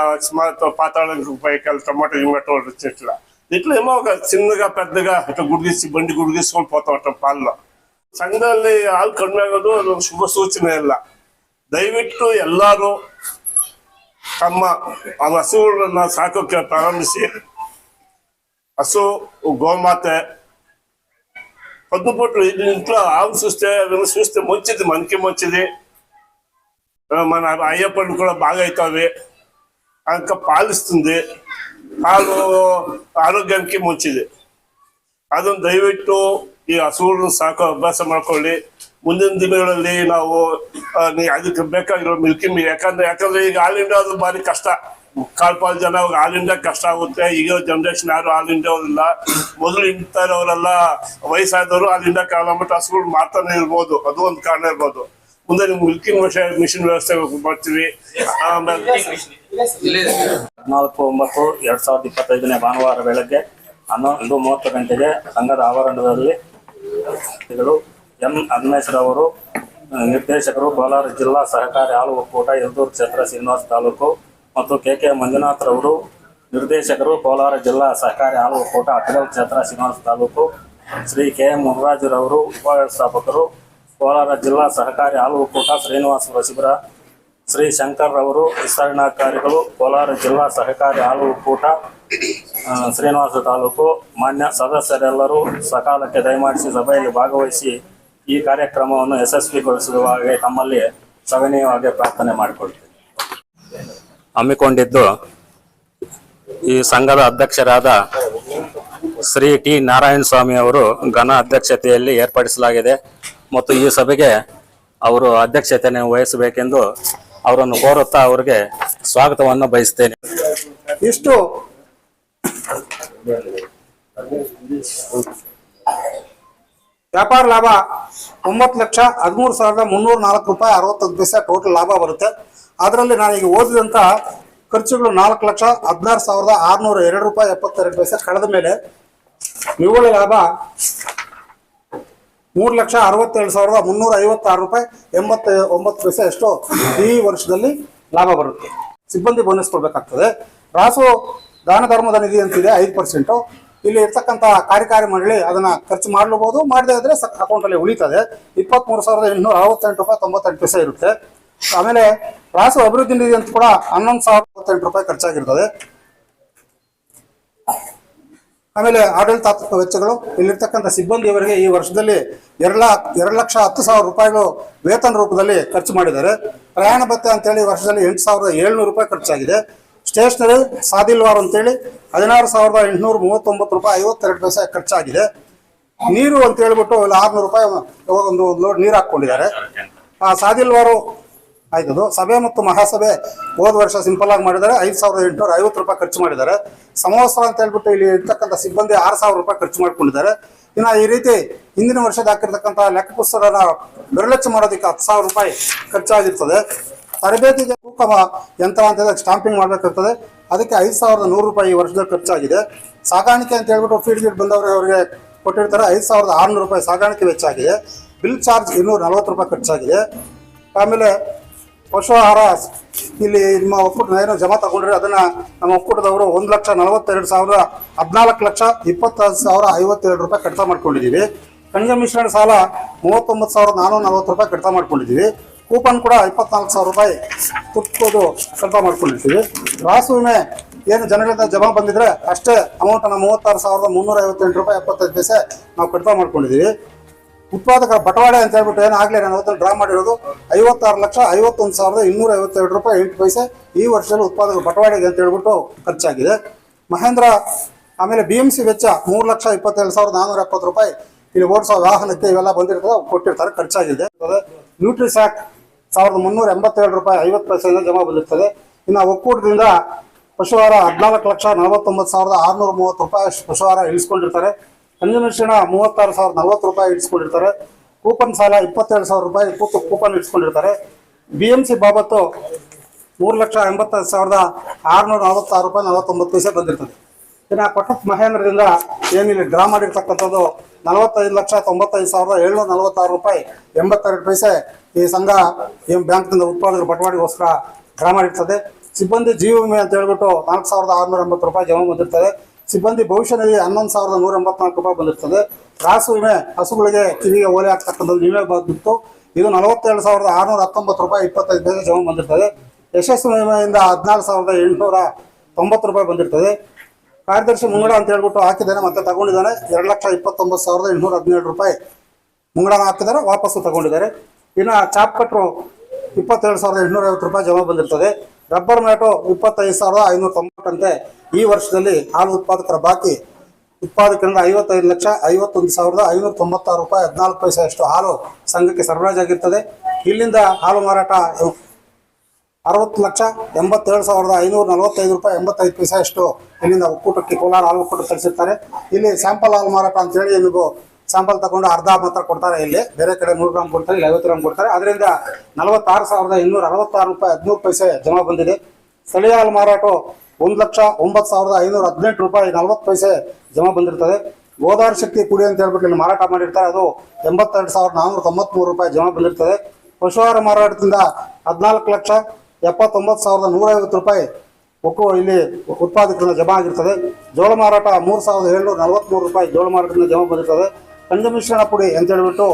Speaker 3: అకస్మాత్ పాతాళానికి ఉపయోగాలు టమాటో ఇమ్మటో చెట్ల ఇట్లా ఏమో ఒక చిన్నగా పెద్దగా ఇట్లా గుడిగిసి బండి గుడిగిసుకొని పోతా ఉంటాం పాలలో ಸಂಘದಲ್ಲಿ ಹಾಲು ಕಡಿಮೆ ಆಗೋದು ಅದು ಶುಭ ಸೂಚನೆ ಅಲ್ಲ ದಯವಿಟ್ಟು ಎಲ್ಲರೂ ತಮ್ಮ ಆ ಹಸುಗಳನ್ನ ಸಾಕೋಕೆ ಪ್ರಾರಂಭಿಸಿ ಹಸು ಗೋಮಾತೆ పొద్దుపొట్లు ఇంట్లో ఆవు చూస్తే అవి చూస్తే మంచిది మనకి మంచిది ఆ, మన అయ్యప్పని కూడా బాగా అవుతావి ఇంకా పాలిస్తుంది పాలు ఆరోగ్యానికి మంచిది ಅದನ್ನು ದಯವಿಟ್ಟು ಈ ಹಸುಗಳನ್ನು ಸಾಕೋ ಅಭ್ಯಾಸ ಮಾಡ್ಕೊಳ್ಳಿ ಮುಂದಿನ ದಿನಗಳಲ್ಲಿ ನಾವು ಆ, ನೀ ಅದಕ್ಕೆ ಬೇಕಾಗಿರೋ ಮಿಲ್ಕಿ ಮೀ ಯಾಕಂದ್ರೆ ಯಾಕಂದ್ರೆ ಈಗ ಹಾಲಿಂದ ಅದು ಭಾರಿ ಕಷ್ಟ ಕಾಲ್ ಪಾಲ್ ಜನ ಇವಾಗ ಹಾಲಿಂದ ಕಷ್ಟ ಆಗುತ್ತೆ. ಈಗ ಜನರೇಷನ್ ಯಾರು ಹಾಲಿಂದ ಅವರಿಲ್ಲ? ಮೊದಲು ಇಂತ ಇರೋರೆಲ್ಲ ವಯಸ್ಸಾದವರು ಅಲ್ಲಿಂದ ಕಾಲ ಮಟ್ಟ ಹಸುಗಳು ಮಾಡ್ತಾನೆ ಇರ್ಬೋದು. ಅದು ಒಂದು ಕಾರಣ ಇರ್ಬೋದು. ಮುಂದೆ ನಿಮ್ಗೆ ಮಿಲ್ಕಿಂಗ್ ಮಿಷನ್ ಮಿಷಿನ್ ವ್ಯವಸ್ಥೆ ಮಾಡ್ತೀವಿ
Speaker 4: ಹದಿನಾಲ್ಕು, ಒಂಬತ್ತು, ಎರಡ್ ಸಾವಿರದ ಇಪ್ಪತ್ತೈದನೇ ಭಾನುವಾರ ಬೆಳಗ್ಗೆ ಹನ್ನೊಂದು ಮೂವತ್ತು ಗಂಟೆಗೆ ಸಂಘದ ಆವರಣದಲ್ಲಿ ಎಂ. ಅವರು ನಿರ್ದೇಶಕರು ಕೋಲಾರ ಜಿಲ್ಲಾ ಸಹಕಾರಿ ಹಾಲು ಒಕ್ಕೂಟ, ಯಲ್ದೂರು ಕ್ಷೇತ್ರ ಶ್ರೀನಿವಾಸ ತಾಲೂಕು ಮತ್ತು ಕೆ ಕೆ ಮಂಜುನಾಥ್ರವರು ನಿರ್ದೇಶಕರು ಕೋಲಾರ ಜಿಲ್ಲಾ ಸಹಕಾರಿ ಹಾಲು ಒಕ್ಕೂಟ ಅಟಗಲ್ ಕ್ಷೇತ್ರ ಶ್ರೀನಿವಾಸ ತಾಲೂಕು. ಶ್ರೀ ಕೆ. ಎಂ ಮುನರಾಜುರವರು ಉಪವ್ಯವಸ್ಥಾಪಕರು. ಕೋಲಾರ ಜಿಲ್ಲಾ ಸಹಕಾರಿ ಹಾಲು ಒಕ್ಕೂಟ ಶ್ರೀನಿವಾಸ ಶಿಬಿರ ಶ್ರೀ ಶಂಕರ್ರವರು ವಿಸ್ತರಣಾಧಿಕಾರಿಗಳು. ಕೋಲಾರ ಜಿಲ್ಲಾ ಸಹಕಾರಿ ಹಾಲು ಒಕ್ಕೂಟ ಶ್ರೀನಿವಾಸ ತಾಲೂಕು. ಮಾನ್ಯ ಸದಸ್ಯರೆಲ್ಲರೂ ಸಕಾಲಕ್ಕೆ ದಯಮಾಡಿಸಿ ಸಭೆಯಲ್ಲಿ ಭಾಗವಹಿಸಿ ಈ ಕಾರ್ಯಕ್ರಮವನ್ನು ಯಶಸ್ವಿಗೊಳಿಸಿರುವ ಹಾಗೆ ತಮ್ಮಲ್ಲಿ ಸವನೀಯವಾಗಿ ಪ್ರಾರ್ಥನೆ ಮಾಡಿಕೊಳ್ತೀನಿ. ಹಮ್ಮಿಕೊಂಡಿದ್ದು ಈ ಸಂಘದ ಅಧ್ಯಕ್ಷರಾದ ಶ್ರೀ ಟಿ ನಾರಾಯಣ ಸ್ವಾಮಿ ಅವರು ಘನ ಅಧ್ಯಕ್ಷತೆಯಲ್ಲಿ ಏರ್ಪಡಿಸಲಾಗಿದೆ ಮತ್ತು ಈ ಸಭೆಗೆ ಅವರು ಅಧ್ಯಕ್ಷತೆಯನ್ನು ವಹಿಸಬೇಕೆಂದು ಅವರನ್ನು ಕೋರುತ್ತಾ ಅವರಿಗೆ ಸ್ವಾಗತವನ್ನು ಬಯಸ್ತೇನೆ
Speaker 5: ಇಷ್ಟು ವ್ಯಾಪಾರ ಲಾಭ ಒಂಬತ್ತು ಲಕ್ಷ ಹದಿಮೂರು ಸಾವಿರದ ಮುನ್ನೂರ ನಾಲ್ಕು ರೂಪಾಯಿ ಅರವತ್ತೊಂದು ಪೈಸೆ ಟೋಟಲ್ ಲಾಭ ಬರುತ್ತೆ. ಅದರಲ್ಲಿ ನಾನೀಗ ಓದಿದಂಥ ಖರ್ಚುಗಳು ನಾಲ್ಕು ಲಕ್ಷ ಹದಿನಾರು ಸಾವಿರದ ಆರುನೂರ ಎರಡು ರೂಪಾಯಿ ಎಪ್ಪತ್ತೆರಡು ಪೈಸೆ ಕಳೆದ ಮೇಲೆ ನಿವ್ವಳ ಲಾಭ ಮೂರು ಲಕ್ಷ ಅರವತ್ತೇಳು ಸಾವಿರದ ಮುನ್ನೂರ ಐವತ್ತಾರು ರೂಪಾಯಿ ಎಂಬತ್ತ ಒಂಬತ್ತು ಪೈಸೆ ಎಷ್ಟು ಈ ವರ್ಷದಲ್ಲಿ ಲಾಭ ಬರುತ್ತೆ. ಸಿಬ್ಬಂದಿ ಬೋನಸ್ ಕೊಡಬೇಕಾಗ್ತದೆ. ರಾಸು ದಾನ ಧರ್ಮದ ನಿಧಿ ಅಂತಿದೆ ಐದು ಪರ್ಸೆಂಟು ಇಲ್ಲಿ ಇರ್ತಕ್ಕಂಥ ಕಾರ್ಯಕಾರಿ ಮಂಡಳಿ ಅದನ್ನ ಖರ್ಚು ಮಾಡಲೂಬಹುದು ಮಾಡದೇ ಇದ್ರೆ ಅಕೌಂಟಲ್ಲಿ ಉಳಿತದೆ. ಇಪ್ಪತ್ತ್ಮೂರು ಸಾವಿರದ ಎಂಟುನೂರ ಅರವತ್ತೆಂಟು ರೂಪಾಯಿ ತೊಂಬತ್ತೆಂಟು ಪೈಸೆ ಇರುತ್ತೆ. ಆಮೇಲೆ ರಾಸು ಅಭಿವೃದ್ಧಿ ನಿಧಿ ಅಂತ ಕೂಡ ಹನ್ನೊಂದು ಸಾವಿರದ ಮೂವತ್ತೆಂಟು ರೂಪಾಯಿ ಖರ್ಚಾಗಿರ್ತದೆ. ಆಮೇಲೆ ಆಡಳಿತಾತ್ಮಕ ವೆಚ್ಚಗಳು. ಇಲ್ಲಿರ್ತಕ್ಕಂಥ ಸಿಬ್ಬಂದಿಯವರಿಗೆ ಈ ವರ್ಷದಲ್ಲಿ ಎರಡು ಲಾ, ಎರಡು ಲಕ್ಷ ಹತ್ತು ಸಾವಿರ ರೂಪಾಯಿಗಳು ವೇತನ ರೂಪದಲ್ಲಿ ಖರ್ಚು ಮಾಡಿದ್ದಾರೆ. ಪ್ರಯಾಣ ಭತ್ಯೆ ಅಂತೇಳಿ ವರ್ಷದಲ್ಲಿ ಎಂಟು ಸಾವಿರದ ಏಳ್ನೂರು ರೂಪಾಯಿ ಖರ್ಚಾಗಿದೆ. ಸ್ಟೇಷನರಿ ಸಾದಿಲ್ವಾರ್ ಅಂತೇಳಿ ಹದಿನಾರು ಸಾವಿರದ ಎಂಟುನೂರ ಮೂವತ್ತೊಂಬತ್ತು ರೂಪಾಯಿ ಐವತ್ತೆರಡು ಪೈಸೆ ಖರ್ಚಾಗಿದೆ. ನೀರು ಅಂತ ಹೇಳ್ಬಿಟ್ಟು ಆರ್ನೂರು ರೂಪಾಯಿ ಒಂದು ಲೋಡ್ ನೀರು ಹಾಕ್ಕೊಂಡಿದ್ದಾರೆ. ಆ ಸಾದಿಲ್ವಾರು ಆಯ್ತದು ಸಭೆ ಮತ್ತು ಮಹಾಸಭೆ ಹೋದ ವರ್ಷ ಸಿಂಪಲ್ ಆಗಿ ಮಾಡಿದ್ದಾರೆ. ಐದು ಸಾವಿರದ ಎಂಟುನೂರ ಐವತ್ತು ರೂಪಾಯಿ ಖರ್ಚು ಮಾಡಿದ್ದಾರೆ. ಸಮವಸ್ತ್ರ ಅಂತ ಹೇಳ್ಬಿಟ್ಟು ಇಲ್ಲಿ ಇರ್ತಕ್ಕಂಥ ಸಿಬ್ಬಂದಿ ಆರು ಸಾವಿರ ರೂಪಾಯಿ ಖರ್ಚು ಮಾಡಿಕೊಂಡಿದ್ದಾರೆ. ಇನ್ನು ಈ ರೀತಿ ಹಿಂದಿನ ವರ್ಷದ ಹಾಕಿರ್ತಕ್ಕಂಥ ಲೆಕ್ಕ ಪುಸ್ತಕನ ಬೆರಳಚ್ಚು ಮಾಡೋದಕ್ಕೆ ಹತ್ತು ಸಾವಿರ ರೂಪಾಯಿ ಖರ್ಚಾಗಿರ್ತದೆ. ತರಬೇತಿಗೆ ಯಂತ್ರ ಅಂತ ಸ್ಟಾಂಪಿಂಗ್ ಮಾಡಬೇಕಾಗ್ತದೆ. ಅದಕ್ಕೆ ಐದು ಸಾವಿರದ ನೂರು ರೂಪಾಯಿ ಈ ವರ್ಷದಲ್ಲಿ ಖರ್ಚಾಗಿದೆ. ಸಾಗಾಣಿಕೆ ಅಂತ ಹೇಳ್ಬಿಟ್ಟು ಫೀಡ್ ಗೀಡ್ ಬಂದವರು ಅವರಿಗೆ ಕೊಟ್ಟಿರ್ತಾರೆ. ಐದು ಸಾವಿರದ ಆರುನೂರು ರೂಪಾಯಿ ಸಾಗಾಣಿಕೆ ವೆಚ್ಚ ಆಗಿದೆ. ಬಿಲ್ ಚಾರ್ಜ್ ಇನ್ನೂರ ನಲವತ್ತು ರೂಪಾಯಿ ಖರ್ಚಾಗಿದೆ. ಆಮೇಲೆ ಆಹಾರ ಇಲ್ಲಿ ನಿಮ್ಮ ಒಕ್ಕೂಟ ಏನೋ ಜಮಾ ತಗೊಂಡ್ರೆ ಅದನ್ನ ನಮ್ಮ ಒಕ್ಕೂಟದವರು ಒಂದು ಲಕ್ಷ ನಲವತ್ತೆರಡು ಸಾವಿರ ಹದಿನಾಲ್ಕು ಲಕ್ಷ ಇಪ್ಪತ್ತಾರು ಸಾವಿರ ಐವತ್ತೆರಡು ರೂಪಾಯಿ ಕಡಿತ ಮಾಡ್ಕೊಂಡಿದ್ದೀವಿ. ಖನಿಜ ಮಿಶ್ರಣ ಸಾಲ ಮೂವತ್ತೊಂಬತ್ತು ಸಾವಿರದ ನಾನ್ನೂರ ನಲವತ್ತು ರೂಪಾಯಿ ಕಡಿತ ಮಾಡ್ಕೊಂಡಿದ್ದೀವಿ. ಕೂಪನ್ ಕೂಡ ಇಪ್ಪತ್ನಾಲ್ಕು ಸಾವಿರ ರೂಪಾಯಿ ತುಟ್ಕೋದು ಕಡಿತ ಮಾಡ್ಕೊಂಡಿರ್ತೀವಿ ರಾಸು ವಿಮೆ ಏನು ಜನರಿಂದ ಜಮಾ ಬಂದಿದ್ರೆ ಅಷ್ಟೇ ಅಮೌಂಟನ್ನು ಮೂವತ್ತಾರು ಸಾವಿರದ ಮುನ್ನೂರ ಐವತ್ತೆಂಟು ರೂಪಾಯಿ ಎಪ್ಪತ್ತೈದು ಪೈಸೆ ನಾವು ಕಡಿತ ಮಾಡ್ಕೊಂಡಿದ್ದೀವಿ. ಉತ್ಪಾದಕರ ಬಟವಾಡೆ ಅಂತ ಹೇಳ್ಬಿಟ್ಟು ಏನು ಆಗಲೇ ನಾನು ಅವತ್ತಲ್ಲಿ ಡ್ರಾ ಮಾಡಿರೋದು. ಐವತ್ತಾರು ಲಕ್ಷ ಐವತ್ತೊಂದು ಸಾವಿರದ ಇನ್ನೂರ ಐವತ್ತೆರಡು ರೂಪಾಯಿ ಎಂಟು ಪೈಸೆ ಈ ವರ್ಷದಲ್ಲಿ ಉತ್ಪಾದಕರ ಬಟವಾಡೆಗೆ ಅಂತ ಹೇಳ್ಬಿಟ್ಟು ಖರ್ಚಾಗಿದೆ. ಮಹೇಂದ್ರ, ಆಮೇಲೆ ಬಿ ಎಂ ಸಿ ವೆಚ್ಚ ಮೂರು ಲಕ್ಷ ಇಪ್ಪತ್ತೇಳು ಸಾವಿರದ ನಾನ್ನೂರ ಎಪ್ಪತ್ತು ರೂಪಾಯಿ. ಇಲ್ಲಿ ಓಡಿಸೋ ವಾಹನಕ್ಕೆ ಇವೆಲ್ಲ ಬಂದಿರ್ತದೆ ಕೊಟ್ಟಿರ್ತಾರೆ, ಖರ್ಚಾಗಿದೆ. ನ್ಯೂಟ್ರಿಸ್ಯಾಕ್ ಸಾವಿರದ ಮುನ್ನೂರ ಎಂಬತ್ತೇಳು ರೂಪಾಯಿ ಐವತ್ತು ಪೈಸೆಯಿಂದ ಜಮಾ ಬಂದಿರ್ತದೆ. ಇನ್ನು ಒಕ್ಕೂಟದಿಂದ ಪಶುಹಾರ ಹದಿನಾಲ್ಕು ಲಕ್ಷ ನಲವತ್ತೊಂಬತ್ತು ಸಾವಿರದ ಆರುನೂರ ಮೂವತ್ತು ರೂಪಾಯಿ ಪಶುವಾರ ಇಳಿಸ್ಕೊಂಡಿರ್ತಾರೆ. ಮಿಶ್ರಣ ಮೂವತ್ತಾರು ಸಾವಿರದ ನಲವತ್ತು ರೂಪಾಯಿ ಇಡಿಸ್ಕೊಂಡಿರ್ತಾರೆ. ಕೂಪನ್ ಸಾಲ ಇಪ್ಪತ್ತೆರಡು ಸಾವಿರ ರೂಪಾಯಿ ಕೂತು ಕೂಪನ್ ಇಡಿಸ್ಕೊಂಡಿರ್ತಾರೆ. ಬಿ ಎಂ ಸಿ ಬಾಬತ್ತು ಮೂರು ಲಕ್ಷ ಎಂಬತ್ತೈದು ಸಾವಿರದ ಆರುನೂರ ನಲವತ್ತಾರು ರೂಪಾಯಿ ನಲವತ್ತೊಂಬತ್ತು ಪೈಸೆ ಬಂದಿರ್ತದೆ. ಇನ್ನು ಕೊಟ್ಟ ಮಹೇಂದ್ರದಿಂದ ಏನಿಲ್ಲ ಡ್ರಾ ಮಾಡಿರ್ತಕ್ಕಂಥದ್ದು ನಲವತ್ತೈದು ಲಕ್ಷ ತೊಂಬತ್ತೈದು ಸಾವಿರದ ಏಳ್ನೂರ ನಲವತ್ತಾರು ರೂಪಾಯಿ ಎಂಬತ್ತೆರಡು ಪೈಸೆ ಈ ಸಂಘ ಈ ಬ್ಯಾಂಕ್ನಿಂದ ಉತ್ಪಾದಕರು ಬಟವಾಡಿಗೋಸ್ಕರ ಡ್ರಾ ಮಾಡಿರ್ತದೆ. ಸಿಬ್ಬಂದಿ ಜೀವ ವಿಮೆ ಅಂತ ಹೇಳ್ಬಿಟ್ಟು ನಾಲ್ಕು ಸಾವಿರದ ಆರುನೂರ ಎಂಬತ್ತು ರೂಪಾಯಿ ಜಮಾ ಬಂದಿರ್ತದೆ. ಸಿಬ್ಬಂದಿ ಭವಿಷ್ಯ ನಿಧಿ ಹನ್ನೊಂದು ಸಾವಿರದ ನೂರ ಎಂಬತ್ನಾಲ್ಕು ರೂಪಾಯಿ ಬಂದಿರ್ತದೆ. ರಾಸು ವಿಮೆ, ಹಸುಗಳಿಗೆ ಕಿವಿಗೆ ಓಲೆ ಆಗ್ತಕ್ಕಂಥದ್ದು ವಿಮೆ ಬಂದಿತ್ತು. ಇದು ನಲವತ್ತೇಳು ಸಾವಿರದ ಆರುನೂರ ಹತ್ತೊಂಬತ್ತು ರೂಪಾಯಿ ಇಪ್ಪತ್ತೈದು ಪೈಸೆ ಜಮಾ ಬಂದಿರ್ತದೆ. ಯಶಸ್ಸು ವಿಮೆಯಿಂದ ಹದಿನಾರು ಸಾವಿರದ ಎಂಟುನೂರ ತೊಂಬತ್ತು ರೂಪಾಯಿ ಬಂದಿರ್ತದೆ. ಕಾರ್ಯದರ್ಶಿ ಮುಂಗಡ ಅಂತ ಹೇಳ್ಬಿಟ್ಟು ಹಾಕಿದ್ದಾನೆ, ಮತ್ತೆ ತಗೊಂಡಿದ್ದಾನೆ. ಎರಡು ಲಕ್ಷ ಇಪ್ಪತ್ತೊಂಬತ್ತು ಸಾವಿರದ ಎಂಟುನೂರ ಹದಿನೇಳು ರೂಪಾಯಿ ಮುಂಗಡ ಹಾಕಿದ್ದಾರೆ, ವಾಪಸ್ಸು ತಗೊಂಡಿದ್ದಾರೆ. ಇನ್ನು ಚಾಪ್ ಕಟ್ರು ಇಪ್ಪತ್ತೇಳು ಸಾವಿರದ ಎಂಟುನೂರ ಐವತ್ತು ರೂಪಾಯಿ ಜಮಾ ಬಂದಿರ್ತದೆ. ರಬ್ಬರ್ ಮ್ಯಾಟು ಇಪ್ಪತ್ತೈದು ಸಾವಿರದ ಐನೂರ ತೊಂಬತ್ತಂತೆ. ಈ ವರ್ಷದಲ್ಲಿ ಹಾಲು ಉತ್ಪಾದಕರ ಬಾಕಿ ಉತ್ಪಾದಕರಿಂದ ಐವತ್ತೈದು ಲಕ್ಷ ಐವತ್ತೊಂದು ಸಾವಿರದ ಐನೂರ ತೊಂಬತ್ತಾರು ರೂಪಾಯಿ, ಹದಿನಾಲ್ಕು ಪೈಸೆ ಅಷ್ಟು ಹಾಲು ಸಂಘಕ್ಕೆ ಸರಬರಾಜಾಗಿರ್ತದೆ ಇಲ್ಲಿಂದ ಹಾಲು ಮಾರಾಟ ಅರವತ್ತು ಲಕ್ಷ ಎಂಬತ್ತೇಳು ಸಾವಿರದ ಐನೂರ ನಲವತ್ತೈದು ರೂಪಾಯಿ, ಎಂಬತ್ತೈದು ಪೈಸೆ ಅಷ್ಟು ಇಲ್ಲಿಂದ ಒಕ್ಕೂಟಕ್ಕೆ ಕೋಲಾರ ಹಾಲು ಒಕ್ಕೂಟ ಕಳಿಸಿರ್ತಾರೆ. ಇಲ್ಲಿ ಸ್ಯಾಂಪಲ್ ಹಾಲು ಮಾರಾಟ ಅಂತೇಳಿ ನಿಮಗೂ ಸ್ಯಾಂಪಲ್ ತಗೊಂಡು ಅರ್ಧ ಮಾತ್ರ ಕೊಡ್ತಾರೆ ಇಲ್ಲಿ. ಬೇರೆ ಕಡೆ ನೂರು ಗ್ರಾಮ್ ಕೊಡ್ತಾರೆ, ಇಲ್ಲಿ ಐವತ್ತು ಗ್ರಾಮ್ ಕೊಡ್ತಾರೆ. ಅದರಿಂದ ನಲವತ್ತಾರು ಸಾವಿರದ ಇನ್ನೂರ ಅರವತ್ತಾರು ರೂಪಾಯಿ ಹದಿಮೂರು ಪೈಸೆ ಜಮಾ ಬಂದಿದೆ. ಸ್ಥಳೀಯ ಹಾಲು ಮಾರಾಟ ಒಂದು ಲಕ್ಷ ಒಂಬತ್ತು ಸಾವಿರದ ಐನೂರ ಹದಿನೆಂಟು ರೂಪಾಯಿ ನಲವತ್ತು ಪೈಸೆ ಜಮಾ ಬಂದಿರ್ತದೆ. ಗೋದಾವರಿ ಶಕ್ತಿ ಕುಡಿ ಅಂತ ಹೇಳ್ಬಿಟ್ಟು ಇಲ್ಲಿ ಮಾರಾಟ ಮಾಡಿರ್ತಾರೆ. ಅದು ಎಂಬತ್ತೆರಡು ಸಾವಿರದ ನಾನ್ನೂರ ತೊಂಬತ್ಮೂರು ರೂಪಾಯಿ ಜಮಾ ಬಂದಿರ್ತದೆ. ಪಶುಹಾರ ಮಾರಾಟದಿಂದ ಹದಿನಾಲ್ಕು ಲಕ್ಷ ಎಪ್ಪತ್ತೊಂಬತ್ತು ಸಾವಿರದ ನೂರ ಐವತ್ತು ರೂಪಾಯಿ ಒಕ್ಕು ಇಲ್ಲಿ ಉತ್ಪಾದಕರಿಂದ ಜಮಾ ಆಗಿರ್ತದೆ. ಜೋಳ ಮಾರಾಟ ಮೂರು ಸಾವಿರದ ಏಳ್ನೂರ ನಲವತ್ತ್ಮೂರು ರೂಪಾಯಿ ಜೋಳ ಮಾರಾಟದಿಂದ ಜಮಾ ಬಂದಿರ್ತದೆ. ಕಂಜಮಿಶ್ರಣ ಮಿಶ್ರಣ ಪುಡಿ ಅಂತ ಹೇಳ್ಬಿಟ್ಟು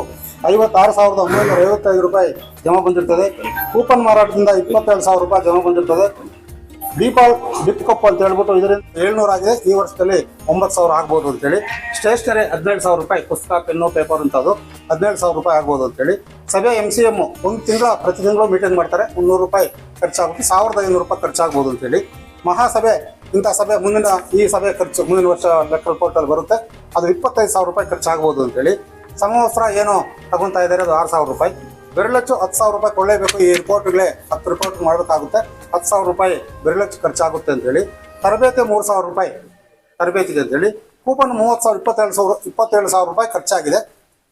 Speaker 5: ಐವತ್ತಾರು ಸಾವಿರದ ಒಂಬೈನೂರ ಐವತ್ತೈದು ರೂಪಾಯಿ ಜಮಾ ಬಂದಿರ್ತದೆ. ಕೂಪನ್ ಮಾರಾಟದಿಂದ ಇಪ್ಪತ್ತೆರಡು ಸಾವಿರ ರೂಪಾಯಿ ಜಮಾ ಬಂದಿರ್ತದೆ. ಡಿಪ್ ಕಪ್ ಅಂತ ಹೇಳ್ಬಿಟ್ಟು ಇದರಿಂದ ಏಳ್ನೂರ ಆಗಿದೆ. ಈ ವರ್ಷದಲ್ಲಿ ಒಂಬತ್ತು ಸಾವಿರ ಆಗ್ಬೋದು ಅಂತೇಳಿ ಸ್ಟೇಷನರಿ ಹದಿನೈದು ಸಾವಿರ ರೂಪಾಯಿ, ಪುಸ್ತಕ, ಪೆನ್ನು, ಪೇಪರ್ ಅಂತದ್ದು ಹದಿನೇಳು ಸಾವಿರ ರೂಪಾಯಿ ಆಗ್ಬೋದು ಅಂತೇಳಿ ಸಭೆ ಎಂ ಸಿ ಎಂ ಒಂದು ತಿಂಗಳ, ಪ್ರತಿ ತಿಂಗಳು ಮೀಟಿಂಗ್ ಮಾಡ್ತಾರೆ. ಮುನ್ನೂರು ರೂಪಾಯಿ ಖರ್ಚಾಗುತ್ತೆ. ಸಾವಿರದ ಐನೂರು ರೂಪಾಯಿ ಖರ್ಚಾಗ್ಬೋದು ಅಂತೇಳಿ ಮಹಾಸಭೆ, ಇಂಥ ಸಭೆ ಮುಂದಿನ, ಈ ಸಭೆ ಖರ್ಚು ಮುಂದಿನ ವರ್ಷ ಲೆಕ್ಕ ರಿಪೋರ್ಟಲ್ಲಿ ಬರುತ್ತೆ. ಅದು ಇಪ್ಪತ್ತೈದು ಸಾವಿರ ರೂಪಾಯಿ ಖರ್ಚಾಗ್ಬೋದು ಅಂತೇಳಿ ಸಮವಸ್ತ್ರ ಏನು ತಗೊತಾ ಇದ್ದಾರೆ ಅದು ಆರು ಸಾವಿರ ರೂಪಾಯಿ. ಬೆರಳಚ್ಚು ಹತ್ತು ಸಾವಿರ ರೂಪಾಯಿ ಕೊಳ್ಳೇಬೇಕು ಈ ರಿಪೋರ್ಟ್ಗಳೇ ಹತ್ತು ರಿಪೋರ್ಟ್ ಮಾಡಬೇಕಾಗುತ್ತೆ. ಹತ್ತು ಸಾವಿರ ರೂಪಾಯಿ ಬೆರಳಚ್ಚು ಖರ್ಚಾಗುತ್ತೆ ಅಂತೇಳಿ, ತರಬೇತಿ ಮೂರು ಸಾವಿರ ರೂಪಾಯಿ ತರಬೇತಿಗೆ ಅಂತೇಳಿ, ಕೂಪನ್ ಮೂವತ್ತು ಸಾವಿರ, ಇಪ್ಪತ್ತೇಳು ಸಾವಿರ ಇಪ್ಪತ್ತೇಳು ಸಾವಿರ ರೂಪಾಯಿ ಖರ್ಚಾಗಿದೆ.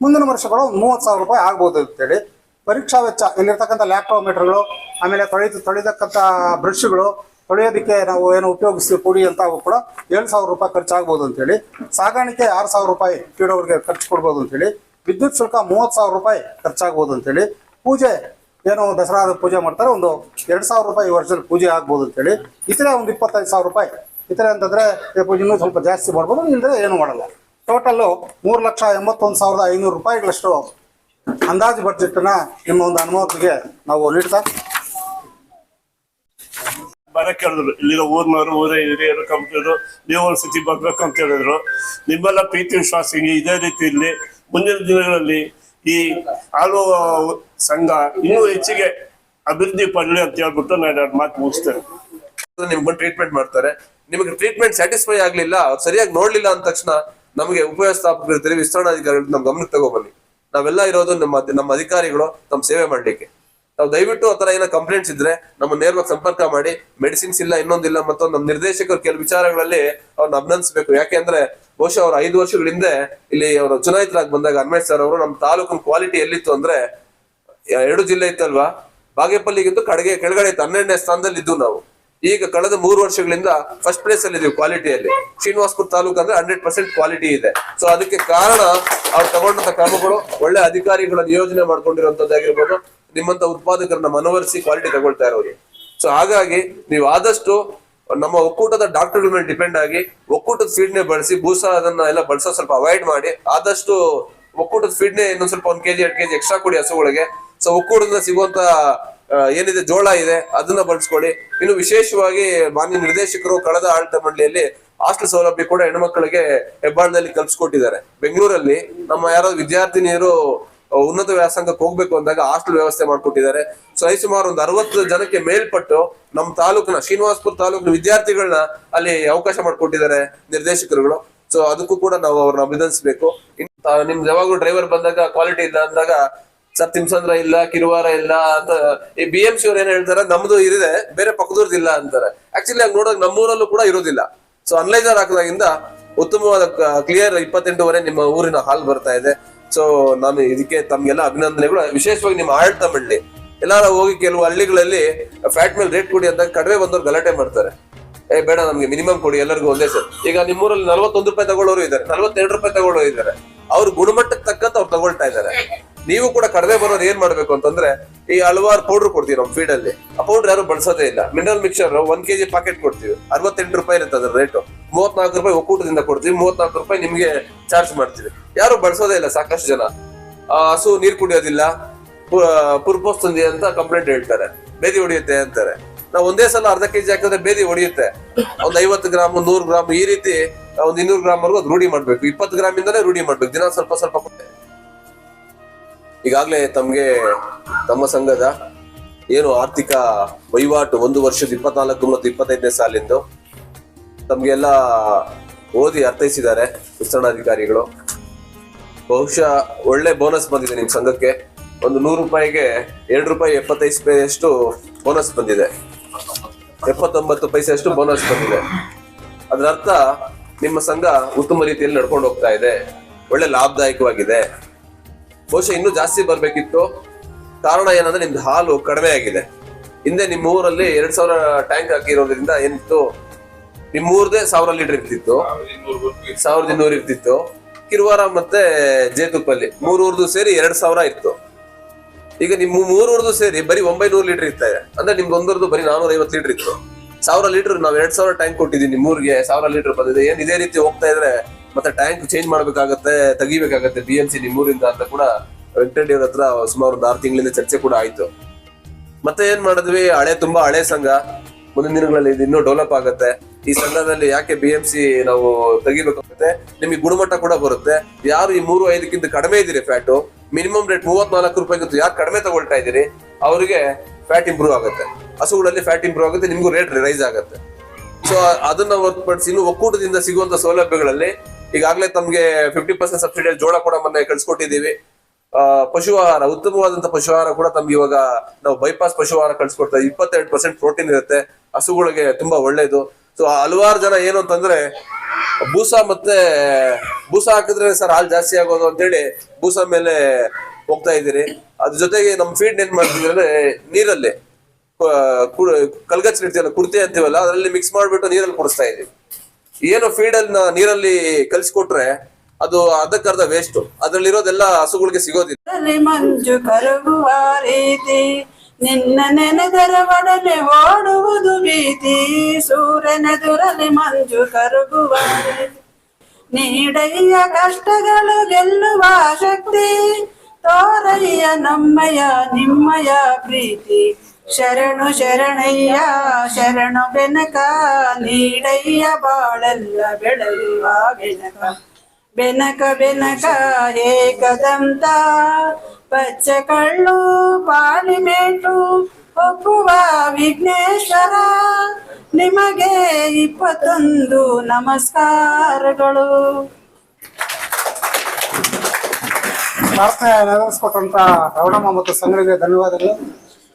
Speaker 5: ಮುಂದಿನ ವರ್ಷಗಳು ಮೂವತ್ತು ಸಾವಿರ ರೂಪಾಯಿ ಆಗ್ಬೋದು ಅಂತೇಳಿ. ಪರೀಕ್ಷಾ ವೆಚ್ಚ, ಇಲ್ಲಿರ್ತಕ್ಕಂಥ ಲ್ಯಾಪ್ಟಾಮೀಟರ್ಗಳು ಆಮೇಲೆ ತೊಳೆದು, ತೊಳೆದಕ್ಕಂಥ ಬ್ರಷ್ಗಳು, ತೊಳೆಯೋದಕ್ಕೆ ನಾವು ಏನು ಉಪಯೋಗಿಸ್ತೀವಿ ಪುಡಿ ಅಂತ ಅವು ಕೂಡ ಏಳು ಸಾವಿರ ರೂಪಾಯಿ ಖರ್ಚಾಗ್ಬೋದು ಅಂತೇಳಿ. ಸಾಗಾಣಿಕೆ ಆರು ಸಾವಿರ ರೂಪಾಯಿ ಕೀಡೋರಿಗೆ ಖರ್ಚು ಕೊಡ್ಬೋದು ಅಂತೇಳಿ. ವಿದ್ಯುತ್ ಶುಲ್ಕ ಮೂವತ್ತು ಸಾವಿರ ರೂಪಾಯಿ ಖರ್ಚಾಗ್ಬೋದು ಅಂತೇಳಿ. ಪೂಜೆ ಏನು ದಸರಾದ ಪೂಜೆ ಮಾಡ್ತಾರೆ, ಒಂದು ಎರಡು ಸಾವಿರ ರೂಪಾಯಿ ಈ ವರ್ಷದಲ್ಲಿ ಪೂಜೆ ಆಗ್ಬೋದು ಅಂತೇಳಿ. ಇತರೆ ಒಂದು ಇಪ್ಪತ್ತೈದು ಸಾವಿರ ರೂಪಾಯಿ. ಇತರೆ ಅಂತಂದ್ರೆ ಪೂಜೆ ಇನ್ನೂ ಸ್ವಲ್ಪ ಜಾಸ್ತಿ ಮಾಡ್ಬೋದು ಇಲ್ಲದ್ರೆ ಏನು ಮಾಡಲ್ಲ. ಟೋಟಲ್ಲು ಮೂರು ಲಕ್ಷ ಎಂಬತ್ತೊಂದು ಸಾವಿರದ ಐನೂರು ರೂಪಾಯಿಗಳಷ್ಟು ಅಂದಾಜು ಬಡ್ಜೆಟ್ನ ನಿಮ್ಮ ಒಂದು ಅನುಮತಿಗೆ ನಾವು ನೀಡ್ತಾ
Speaker 3: ಬರ ಕೇಳಿದ್ರು. ಇಲ್ಲಿರೋ ಊರ್ನವರು, ಊರೇ ಹಿರಿಯರು, ಕಂಪ್ನಿಯವರು, ನೀವು ಒಂದ್ಸತಿ ಬರ್ಬೇಕು ಅಂತ ಹೇಳಿದ್ರು. ನಿಮ್ಮೆಲ್ಲ ಪ್ರೀತಿ ವಿಶ್ವಾಸ ಇದೇ ರೀತಿ ಇಲ್ಲಿ. ಮುಂದಿನ ದಿನಗಳಲ್ಲಿ ಈ ಹಾಲು ಸಂಘ ಇನ್ನೂ ಹೆಚ್ಚಿಗೆ ಅಭಿವೃದ್ಧಿ ಪಡಲಿ ಅಂತ ಹೇಳ್ಬಿಟ್ಟು ನಾನು ಎರಡು ಮಾತು ಮುಗಿಸ್ತೇನೆ.
Speaker 6: ನಿಮ್ಗೆ ಟ್ರೀಟ್ಮೆಂಟ್ ಮಾಡ್ತಾರೆ. ನಿಮಗೆ ಟ್ರೀಟ್ಮೆಂಟ್ ಸ್ಯಾಟಿಸ್ಫೈ ಆಗ್ಲಿಲ್ಲ ಸರಿಯಾಗಿ ನೋಡ್ಲಿಲ್ಲ ಅಂದ ತಕ್ಷಣ ನಮಗೆ ಉಪವ್ಯವಸ್ಥಾಪಕರು ಇರ್ತಾರೆ ವಿಸ್ತರಣಾಧಿಕಾರಿಗಳು ನಮ್ ಗಮನಕ್ಕೆ ತಗೊಬನ್ನಿ. ನಾವೆಲ್ಲ ಇರೋದು ನಮ್ಮ ನಮ್ಮ ಅಧಿಕಾರಿಗಳು ನಮ್ಮ ಸೇವೆ ಮಾಡ್ಲಿಕ್ಕೆ. ನಾವು ದಯವಿಟ್ಟು ಆತರ ಏನೋ ಕಂಪ್ಲೇಂಟ್ಸ್ ಇದ್ರೆ ನಮ್ಮ ನೇರವಾಗಿ ಸಂಪರ್ಕ ಮಾಡಿ ಮೆಡಿಸಿನ್ಸ್ ಇಲ್ಲ ಇನ್ನೊಂದಿಲ್ಲ ಮತ್ತು ನಮ್ಮ ನಿರ್ದೇಶಕರು ಕೆಲವು ವಿಚಾರಗಳಲ್ಲಿ ಅವ್ರನ್ನ ಅಭಿನಂದಿಸಬೇಕು. ಯಾಕೆಂದ್ರೆ ಬಹುಶಃ ಅವ್ರ ಐದು ವರ್ಷಗಳ ಹಿಂದೆ ಇಲ್ಲಿ ಅವರ ಚುನಾಯಿತರಾಗಿ ಬಂದಾಗ ಅನ್ಮೇಶ್ ಸರ್ ಅವರು ನಮ್ಮ ತಾಲೂಕಿನ ಕ್ವಾಲಿಟಿ ಎಲ್ಲಿತ್ತು ಅಂದ್ರೆ, ಎರಡು ಜಿಲ್ಲೆ ಇತ್ತಲ್ವಾ? ಬಾಗೇಪಲ್ಲಿಗಿಂತ ಕಡೆಗೆ, ಕೆಳಗಡೆ ಇತ್ತು. ಹನ್ನೆರಡನೇ ಸ್ಥಾನದಲ್ಲಿ ಇದ್ದು ನಾವು. ಈಗ ಕಳೆದ ಮೂರು ವರ್ಷಗಳಿಂದ ಫಸ್ಟ್ ಪ್ಲೇಸ್ ಅಲ್ಲಿ ಇದೀವಿ ಕ್ವಾಲಿಟಿಯಲ್ಲಿ ಶ್ರೀನಿವಾಸ್ಪುರ ತಾಲೂಕು ಅಂದ್ರೆ ಹಂಡ್ರೆಡ್ ಪರ್ಸೆಂಟ್ ಕ್ವಾಲಿಟಿ ಇದೆ. ಸೊ ಅದಕ್ಕೆ ಕಾರಣ ಅವ್ರು ತಗೊಂಡಂತ ಕ್ರಮಗಳು, ಒಳ್ಳೆ ಅಧಿಕಾರಿಗಳ ನಿಯೋಜನೆ ಮಾಡ್ಕೊಂಡಿರುವಂತದ್ದಾಗಿರ್ಬೋದು. ನಿಮ್ಮಂತ ಉತ್ಪಾದಕರನ್ನ ಮನವರಿಸಿ ಕ್ವಾಲಿಟಿ ತಗೊಳ್ತಾ ಇರೋದು ಸೊ ಹಾಗಾಗಿ ನೀವು ಆದಷ್ಟು ನಮ್ಮ ಒಕ್ಕೂಟದ ಡಾಕ್ಟರ್ಗಳ ಮೇಲೆ ಡಿಪೆಂಡ್ ಆಗಿ ಒಕ್ಕೂಟದ ಫೀಡ್ನೆ ಬಳಸಿ ಬೂಸ ಅದನ್ನ ಎಲ್ಲ ಬಳಸೋ ಸ್ವಲ್ಪ ಅವಾಯ್ಡ್ ಮಾಡಿ, ಆದಷ್ಟು ಒಕ್ಕೂಟದ ಫೀಡ್ನೆ ಇನ್ನೊಂದ್ ಸ್ವಲ್ಪ ಒಂದ್ ಕೆಜಿ, ಎರಡು ಕೆಜಿ ಎಕ್ಸ್ಟ್ರಾ ಕೊಡಿ ಹಸುಗಳಿಗೆ. ಸೊ ಒಕ್ಕೂಟದಿಂದ ಸಿಗುವಂತ ಏನಿದೆ, ಜೋಳ ಇದೆ, ಅದನ್ನ ಬಳಸ್ಕೊಳ್ಳಿ. ಇನ್ನು ವಿಶೇಷವಾಗಿ ಮಾನ್ಯ ನಿರ್ದೇಶಕರು ಕಳೆದ ಆಡಳಿತ ಮಂಡಳಿಯಲ್ಲಿ ಹಾಸ್ಟೆಲ್ ಸೌಲಭ್ಯ ಕೂಡ ಹೆಣ್ಮಕ್ಳಿಗೆ ಹೆಬ್ಬಾಳದಲ್ಲಿ ಕಲ್ಪಿಸ್ಕೊಟ್ಟಿದ್ದಾರೆ. ಬೆಂಗಳೂರಲ್ಲಿ ನಮ್ಮ ಯಾರೋ ವಿದ್ಯಾರ್ಥಿನಿಯರು ಉನ್ನತ ವ್ಯಾಸಂಗಕ್ಕೆ ಹೋಗ್ಬೇಕು ಅಂದಾಗ ಹಾಸ್ಟೆಲ್ ವ್ಯವಸ್ಥೆ ಮಾಡಿಕೊಟ್ಟಿದ್ದಾರೆ. ಸೊ ಸುಮಾರು ಒಂದು ಅರವತ್ತು ಜನಕ್ಕೆ ಮೇಲ್ಪಟ್ಟು ನಮ್ಮ ತಾಲೂಕಿನ, ಶ್ರೀನಿವಾಸ್ಪುರ ತಾಲೂಕಿನ ವಿದ್ಯಾರ್ಥಿಗಳನ್ನ ಅಲ್ಲಿ ಅವಕಾಶ ಮಾಡಿಕೊಟ್ಟಿದ್ದಾರೆ ನಿರ್ದೇಶಕರುಗಳು. ಸೊ ಅದಕ್ಕೂ ಕೂಡ ನಾವು ಅವ್ರನ್ನ ಅಭಿನಂದಿಸಬೇಕು. ನಿಮ್ದು ಯಾವಾಗಲೂ ಡ್ರೈವರ್ ಬಂದಾಗ ಕ್ವಾಲಿಟಿ ಇಲ್ಲ ಅಂದಾಗ, ಸರ್, ತಿಮ್ಸಂದ್ರ ಇಲ್ಲ, ಕಿರುವಾರ ಇಲ್ಲ ಅಂತ ಈ ಬಿ ಎಂ ಸಿ ಅವ್ರು ಏನ್ ಹೇಳ್ತಾರೆ, ನಮ್ದು ಇದೆ ಬೇರೆ ಪಕ್ಕದವ್ರದ್ದು ಇಲ್ಲ ಅಂತಾರೆ. ಆಕ್ಚುಲಿ ಹಂಗ್ ನೋಡೋಕೆ ನಮ್ಮೂರಲ್ಲೂ ಕೂಡ ಇರೋದಿಲ್ಲ. ಸೊ ಅನ್ಲೈಸರ್ ಹಾಕಿದಾಗಿಂದ ಉತ್ತಮವಾದ ಕ್ಲಿಯರ್ ಇಪ್ಪತ್ತೆಂಟುವರೆ ನಿಮ್ಮ ಊರಿನ ಹಾಲ್ ಬರ್ತಾ ಇದೆ. ಸೊ ನಾನು ಇದಕ್ಕೆ ತಮ್ಗೆಲ್ಲ ಅಭಿನಂದನೆಗಳು. ವಿಶೇಷವಾಗಿ ನಿಮ್ಮ ಆಡಳಿತ ಮಂಡಳಿ ಎಲ್ಲಾರು ಹೋಗಿ ಕೆಲವು ಹಳ್ಳಿಗಳಲ್ಲಿ ಫ್ಯಾಟ್ ಮೇಲೆ ರೇಟ್ ಕೊಡಿ ಅಂತ ಕಡಿಮೆ ಬಂದವ್ರು ಗಲಾಟೆ ಮಾಡ್ತಾರೆ. ಏ, ಬೇಡ ನಮ್ಗೆ ಮಿನಿಮಮ್ ಕೊಡಿ, ಎಲ್ಲರಿಗೂ ಒಂದೇ ಸರ್. ಈಗ ನಿಮ್ಮೂರಲ್ಲಿ ನಲ್ವತ್ತೊಂದು ರೂಪಾಯಿ ತಗೊಳ್ಳೋರು ಇದ್ದಾರೆ. ನಲ್ವತ್ತೆರಡು ರೂಪಾಯಿ ತಗೊಳ್ಳೋರು ಇದ್ದಾರೆ. ಅವ್ರ ಗುಣಮಟ್ಟಕ್ಕೆ ತಕ್ಕಂತ ಅವ್ರು ತಗೊಳ್ತಾ ಇದ್ದಾರೆ. ನೀವು ಕೂಡ ಕಡಿಮೆ ಬರೋರು ಏನ್ ಮಾಡ್ಬೇಕು ಅಂತಂದ್ರೆ ಈ ಹಲವಾರು ಪೌಡರ್ ಕೊಡ್ತೀವಿ ನಮ್ಮ ಫೀಡ್ ಅಲ್ಲಿ. ಆ ಪೌಡರ್ ಯಾರು ಬಳಸೋದೇ ಇಲ್ಲ. ಮಿನರಲ್ ಮಿಕ್ಸರ್ ಒಂದ್ ಕೆಜಿ ಪಾಕೆಟ್ ಕೊಡ್ತೀವಿ. ಅರವತ್ತೆಂಟು ರೂಪಾಯಿ ಇರುತ್ತೆ ಅದ್ರ ರೇಟು ಮೂವತ್ನಾಲ್ಕು ರೂಪಾಯಿ ಒಕ್ಕೂಟದಿಂದ ಕೊಡ್ತೀವಿ. ಮೂವತ್ನಾಲ್ಕು ರೂಪಾಯಿ ನಿಮ್ಗೆ ಚಾರ್ಜ್ ಮಾಡ್ತೀವಿ. ಯಾರು ಬಳಸೋದೇ ಇಲ್ಲ, ಸಾಕಷ್ಟು ಜನ. ಹಸು ನೀರ್ ಕುಡಿಯೋದಿಲ್ಲ. ಪುರ್ಪೋಸ್ ತಂದಿ ಅಂತ ಕಂಪ್ಲೇಂಟ್ ಹೇಳ್ತಾರೆ. ಬೇದಿ ಹೊಡಿಯುತ್ತೆ ಅಂತಾರೆ. ನಾವು ಒಂದೇ ಸಲ ಅರ್ಧ ಕೆಜಿ ಹಾಕಿದ್ರೆ ಬೇದಿ ಹೊಡಿಯುತ್ತೆ. ಒಂದ್ ಐವತ್ತು ಗ್ರಾಮ್, ನೂರು ಗ್ರಾಮ್ ಈ ರೀತಿ ಒಂದ್ ಇನ್ನೂರು ಗ್ರಾಮ್ ವರೆಗೂ ರೂಢಿ ಮಾಡ್ಬೇಕು. ಇಪ್ಪತ್ತು ಗ್ರಾಮ್ ಇಂದಾನೆ ರೂಢಿ ಮಾಡ್ಬೇಕು. ದಿನ ಸ್ವಲ್ಪ ಸ್ವಲ್ಪ ಕೊಟ್ಟೆ ಈಗಾಗಲೇ ತಮಗೆ, ತಮ್ಮ ಸಂಘದ ಏನು ಆರ್ಥಿಕ ವಹಿವಾಟು ಒಂದು ವರ್ಷದ ಇಪ್ಪತ್ನಾಲ್ಕು ಮತ್ತು ಇಪ್ಪತ್ತೈದನೇ ಸಾಲಿಂದು ತಮಗೆಲ್ಲ ಓದಿ ಅರ್ಥೈಸಿದ್ದಾರೆ ವಿಸ್ತರಣಾಧಿಕಾರಿಗಳು. ಬಹುಶಃ ಒಳ್ಳೆ ಬೋನಸ್ ಬಂದಿದೆ ನಿಮ್ಮ ಸಂಘಕ್ಕೆ. ಒಂದು ನೂರು ರೂಪಾಯಿಗೆ ಎರಡು ರೂಪಾಯಿ ಎಪ್ಪತ್ತೈದು ಪೈಸೆಯಷ್ಟು ಬೋನಸ್ ಬಂದಿದೆ. ಎಪ್ಪತ್ತೊಂಬತ್ತು ಪೈಸೆಯಷ್ಟು ಬೋನಸ್ ಬಂದಿದೆ. ಅದರ ಅರ್ಥ ನಿಮ್ಮ ಸಂಘ ಉತ್ತಮ ರೀತಿಯಲ್ಲಿ ನಡ್ಕೊಂಡು ಹೋಗ್ತಾ ಇದೆ. ಒಳ್ಳೆ ಲಾಭದಾಯಕವಾಗಿದೆ. ಬಹುಶಃ ಇನ್ನೂ ಜಾಸ್ತಿ ಬರ್ಬೇಕಿತ್ತು. ಕಾರಣ ಏನಂದ್ರೆ ನಿಮ್ದು ಹಾಲು ಕಡಿಮೆ ಆಗಿದೆ. ಹಿಂದೆ ನಿಮ್ಮ ಊರಲ್ಲಿ ಎರಡ್ ಸಾವಿರ ಟ್ಯಾಂಕ್ ಹಾಕಿರೋದ್ರಿಂದ ಏನಿತ್ತು? ನಿಮ್ಮ ಊರ್ದೇ ಸಾವಿರ ಲೀಟರ್ ಇರ್ತಿತ್ತು. ಸಾವಿರದ ಇನ್ನೂರು ಇರ್ತಿತ್ತು. ಕಿರುವಾರ ಮತ್ತೆ ಜೇತುಪ್ಪಲ್ಲಿ ಮೂರ್ ಊರ್ದು ಸೇರಿ ಎರಡ್ ಸಾವಿರ ಇತ್ತು. ಈಗ ನಿಮ್ಮ ಮೂರ್ ಊರ್ದು ಸೇರಿ ಬರೀ ಒಂಬೈನೂರು ಲೀಟರ್ ಇರ್ತಾರೆ ಅಂದ್ರೆ ನಿಮ್ದು ಒಂದೂರ್ದು ಬರೀ ನಾನೂರ ಐವತ್ತು ಲೀಟರ್ ಇತ್ತು. ಸಾವಿರ ಲೀಟರ್ ನಾವ್ ಎರಡ್ ಸಾವಿರ ಟ್ಯಾಂಕ್ ಕೊಟ್ಟಿದ್ದೀವಿ ನಿಮ್ಮೂರಿಗೆ ಸಾವಿರ ಲೀಟರ್ ಬಂದಿದೆ. ಏನ್ ಇದೇ ರೀತಿ ಹೋಗ್ತಾ ಇದ್ರೆ ಮತ್ತೆ ಟ್ಯಾಂಕ್ ಚೇಂಜ್ ಮಾಡ್ಬೇಕಾಗತ್ತೆ, ತೆಗಿಬೇಕಾಗತ್ತೆ ಬಿ ಎಂ ಸಿ ನಿಮ್ಮೂರಿಂದ ಅಂತ ಕೂಡ ಅವ್ರ ಹತ್ರ ಸುಮಾರು ಒಂದು ಆರು ತಿಂಗಳಿಂದ ಚರ್ಚೆ ಕೂಡ ಆಯ್ತು. ಮತ್ತೆ ಏನ್ ಮಾಡಿದ್ವಿ? ಹಳೆ ತುಂಬಾ ಹಳೆ ಸಂಘ. ಮುಂದಿನ ದಿನಗಳಲ್ಲಿ ಇದು ಇನ್ನೂ ಡೆವಲಪ್ ಆಗುತ್ತೆ. ಈ ಸಂಘದಲ್ಲಿ ಯಾಕೆ ಬಿ ಎಂ ಸಿ ನಾವು ತೆಗಿಬೇಕಾಗುತ್ತೆ? ನಿಮಗೆ ಗುಣಮಟ್ಟ ಕೂಡ ಬರುತ್ತೆ. ಯಾರು ಈ ಮೂರು, ಐದಕ್ಕಿಂತ ಕಡಿಮೆ ಇದ್ದೀರಿ ಫ್ಯಾಟು ಮಿನಿಮಮ್ ರೇಟ್ ಮೂವತ್ನಾಲ್ಕು ರೂಪಾಯಿಗಿಂತ ಯಾರು ಕಡಿಮೆ ತಗೊಳ್ತಾ ಇದ್ದೀರಿ? ಅವರಿಗೆ ಫ್ಯಾಟ್ ಇಂಪ್ರೂವ್ ಆಗುತ್ತೆ. ಹಸುಗಳಲ್ಲಿ ಫ್ಯಾಟ್ ಇಂಪ್ರೂವ್ ಆಗುತ್ತೆ. ನಿಮ್ಗೂ ರೇಟ್ ರೈಸ್ ಆಗುತ್ತೆ. ಸೊ ಅದನ್ನ ಹೊರತುಪಡಿಸಿ ಇನ್ನು ಒಕ್ಕೂಟದಿಂದ ಸಿಗುವಂತ ಸೌಲಭ್ಯಗಳಲ್ಲಿ ಈಗಾಗಲೇ ತಮ್ಗೆ ಫಿಫ್ಟಿ ಪರ್ಸೆಂಟ್ ಸಬ್ಸಿಡಿ ಜೋಳ ಕೂಡ ಮೊನ್ನೆ ಕಳ್ಸಿಕೊಟ್ಟಿದ್ದೀವಿ. ಆಹಾರ ಉತ್ತಮವಾದಂತಹ ಪಶು ಆಹಾರ ಕೂಡ ತಮ್ಗೆ ಇವಾಗ ನಾವು ಬೈಪಾಸ್ ಪಶು ಆಹಾರ ಕಳ್ಸಿಕೊಡ್ತಾ ಇಪ್ಪತ್ತೆರಡು ಪರ್ಸೆಂಟ್ ಪ್ರೋಟೀನ್ ಇರುತ್ತೆ. ಹಸುಗಳಿಗೆ ತುಂಬಾ ಒಳ್ಳೇದು. ಸೊ ಹಲವಾರು ಜನ ಏನು ಅಂತಂದ್ರೆ, ಬೂಸ ಮತ್ತೆ ಬೂಸ ಹಾಕಿದ್ರೆ ಸರ್ ಹಾಲು ಜಾಸ್ತಿ ಆಗೋದು ಅಂತೇಳಿ ಬೂಸ ಮೇಲೆ ಹೋಗ್ತಾ ಇದ್ದೀರಿ. ಅದ್ರ ಜೊತೆಗೆ ನಮ್ಮ ಫೀಡ್ ಏನ್ ಮಾಡ್ತಿದ್ರೆ ಅಂದ್ರೆ ನೀರಲ್ಲಿ ಕಲ್ಗಚ್ಚಿರ್ತೀವಲ್ಲ ಕುರ್ತಿ ಅಂತೀವಲ್ಲ, ಅದರಲ್ಲಿ ಮಿಕ್ಸ್ ಮಾಡ್ಬಿಟ್ಟು ನೀರಲ್ಲಿ ಕುಡಿಸ್ತಾ ಇದೀವಿ ಏನು ಫೀಡ್ ಅನ್ನ ನೀರಲ್ಲಿ ಕಲ್ಸಿಕೊಟ್ರೆ ಅದು ಅದಕ್ಕರ್ಧ ವೇಸ್ಟ್ ಅದ್ರಲ್ಲಿರೋದೆಲ್ಲ ಹಸುಗಳಿಗೆ ಸಿಗೋದಿಲ್ಲ.
Speaker 7: ಮಂಜು ಕರಗುವ ರೀತಿ, ನಿನ್ನ ನೆನೆದರ ಒಡನೆ ಓಡುವುದು ಭೀತಿ. ಸೂರ್ಯನ ದುರಲಿ ಮಂಜು ಕರಗುವ ನೀಡಯ್ಯ ಕಷ್ಟಗಳು ಗೆಲ್ಲುವ ಶಕ್ತಿ. ತೋರಯ್ಯ ನಮ್ಮಯ, ನಿಮ್ಮಯ ಪ್ರೀತಿ. ಶರಣು ಶರಣಯ್ಯ, ಶರಣು ಬೆನಕ ನೀಡಯ್ಯ ಬಾಳೆಲ್ಲ ಬೆಳೆಯುವ ಬೆನಕ. ಬೆನಕ ಬೆನಕ ಏಕದಂತ ಪಚ್ಚ ಕಳ್ಳು ಪಾಲಿಮೇಟು ಒಪ್ಪುವ ವಿಘ್ನೇಶ್ವರ, ನಿಮಗೆ ಇಪ್ಪತ್ತೊಂದು ನಮಸ್ಕಾರಗಳು.
Speaker 5: ಪ್ರಾರ್ಥನೆ ನೆರವೇರಿಸ್ಕೊಟ್ಟಂತ ರವಣಮ್ಮ ಮತ್ತು ಸಂಘಗಳಿಗೆ ಧನ್ಯವಾದಗಳು.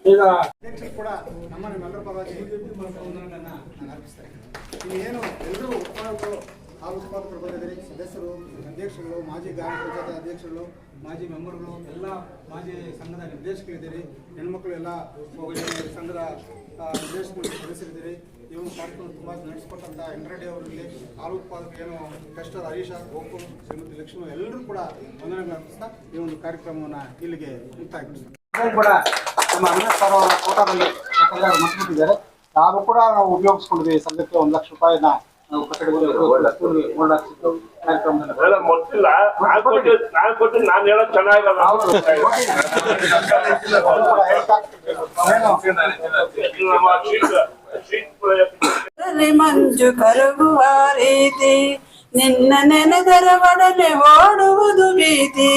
Speaker 5: ಈಗ ಅಧ್ಯಕ್ಷರು ಕೂಡ ನಮ್ಮ ನಿಮ್ಮೆಲ್ಲರ ಪರವಾಗಿ ನಾನು ಅರ್ಪಿಸ್ತೇನೆ ಏನು ಎಲ್ಲರೂ ಉತ್ಪಾದಕರು ಹಾಲು ಉತ್ಪಾದಕರು ಬಂದಿದ್ದೀರಿ ಸದಸ್ಯರು ಅಧ್ಯಕ್ಷರುಗಳು ಮಾಜಿ ಗ್ರಾಮ ಪಂಚಾಯತ್ ಅಧ್ಯಕ್ಷರುಗಳು ಮಾಜಿ ಮೆಂಬರ್ಗಳು ಎಲ್ಲ ಮಾಜಿ ಸಂಘದ ನಿರ್ದೇಶಕರಿದ್ದೀರಿ. ಹೆಣ್ಮಕ್ಳು ಎಲ್ಲ ಸಂಘದ ನಿರ್ದೇಶಕರು ಸದಸ್ಯರಿದ್ದೀರಿ. ಈ ಒಂದು ಕಾರ್ಯಕ್ರಮ ತುಂಬ ನಡೆಸಿಕೊಟ್ಟಂತ ಹೆಂಡ್ರೆಡ್ಡಿ ಅವರಲ್ಲಿ ಹಾಲು ಉತ್ಪಾದಕ ಏನು ಕಷ್ಟದ ಹರೀಶ ಗೋಕು ಶ್ರೀಮತಿ ಲಕ್ಷ್ಮಿ ಎಲ್ಲರೂ ಕೂಡ ವಂದನೆಗಳು ಅರ್ಪಿಸ್ತಾ ಈ ಒಂದು ಕಾರ್ಯಕ್ರಮವನ್ನು ಇಲ್ಲಿಗೆ ಮುಕ್ತಾಯಗೊಳಿಸ್ತಾರೆ ಕೂಡ ನಮ್ಮ ಅಮಿತ್ ಸರ್ ಅವರ ಯಾಕಂದ್ರೆ ಅವ್ರು ಮರ್ತ್ಬಿಟ್ಟಿದ್ದಾರೆ. ನಾವು ಕೂಡ ನಾವು ಉಪಯೋಗಿಸ್ಕೊಂಡಿದ್ವಿ ಸಂಘಕ್ಕೆ ಒಂದು ಲಕ್ಷ ರೂಪಾಯಿನ ನಾವು
Speaker 7: ಮಂಜು ಕರಗುವ ರೀತಿ ನಿನ್ನ ನೆನೆದರ ಒಡನೆ ಓಡುವುದು ಭೀತಿ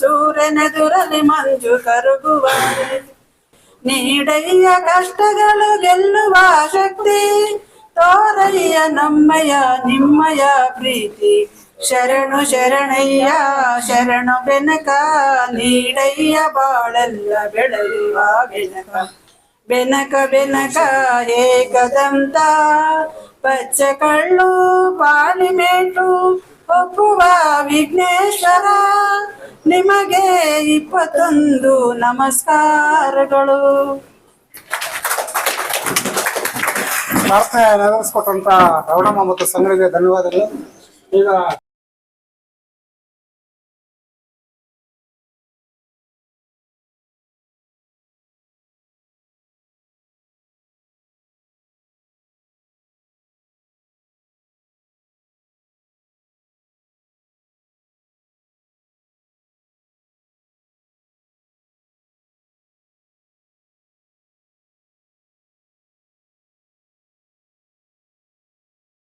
Speaker 7: ಸೂರ್ಯನೆದುರಲ್ಲಿ ಮಂಜು ಕರಗುವ ರೀತಿ. ನೀಡಯ್ಯ ಕಷ್ಟಗಳು ಗೆಲ್ಲುವ ಶಕ್ತಿ. ತೋರಯ್ಯ ನಮ್ಮಯ, ನಿಮ್ಮಯ ಪ್ರೀತಿ. ಶರಣು ಶರಣಯ್ಯ, ಶರಣು ಬೆನಕ. ನೀಡಯ್ಯ ಬಾಳೆಲ್ಲ ಬೆಳೆಯುವ ಬೆನಕ. ಬೆನಕ ಬೆನಕ, ಏಕದಂತ. ಪಚ್ಚ ಕಳ್ಳು ಪಾಲಿಮೇಟು, ಒಪ್ಪುವ ವಿಘ್ನೇಶ್ವರ. ನಿಮಗೆ ಇಪ್ಪತ್ತೊಂದು ನಮಸ್ಕಾರಗಳು.
Speaker 5: ಪ್ರಾರ್ಥನೆ ನೆರವೇರಿಸ್ಕೊಟ್ಟಂತ ರವಣಮ್ಮ ಮತ್ತು ಸಂಘಗಳಿಗೆ ಧನ್ಯವಾದಗಳು. ಈಗ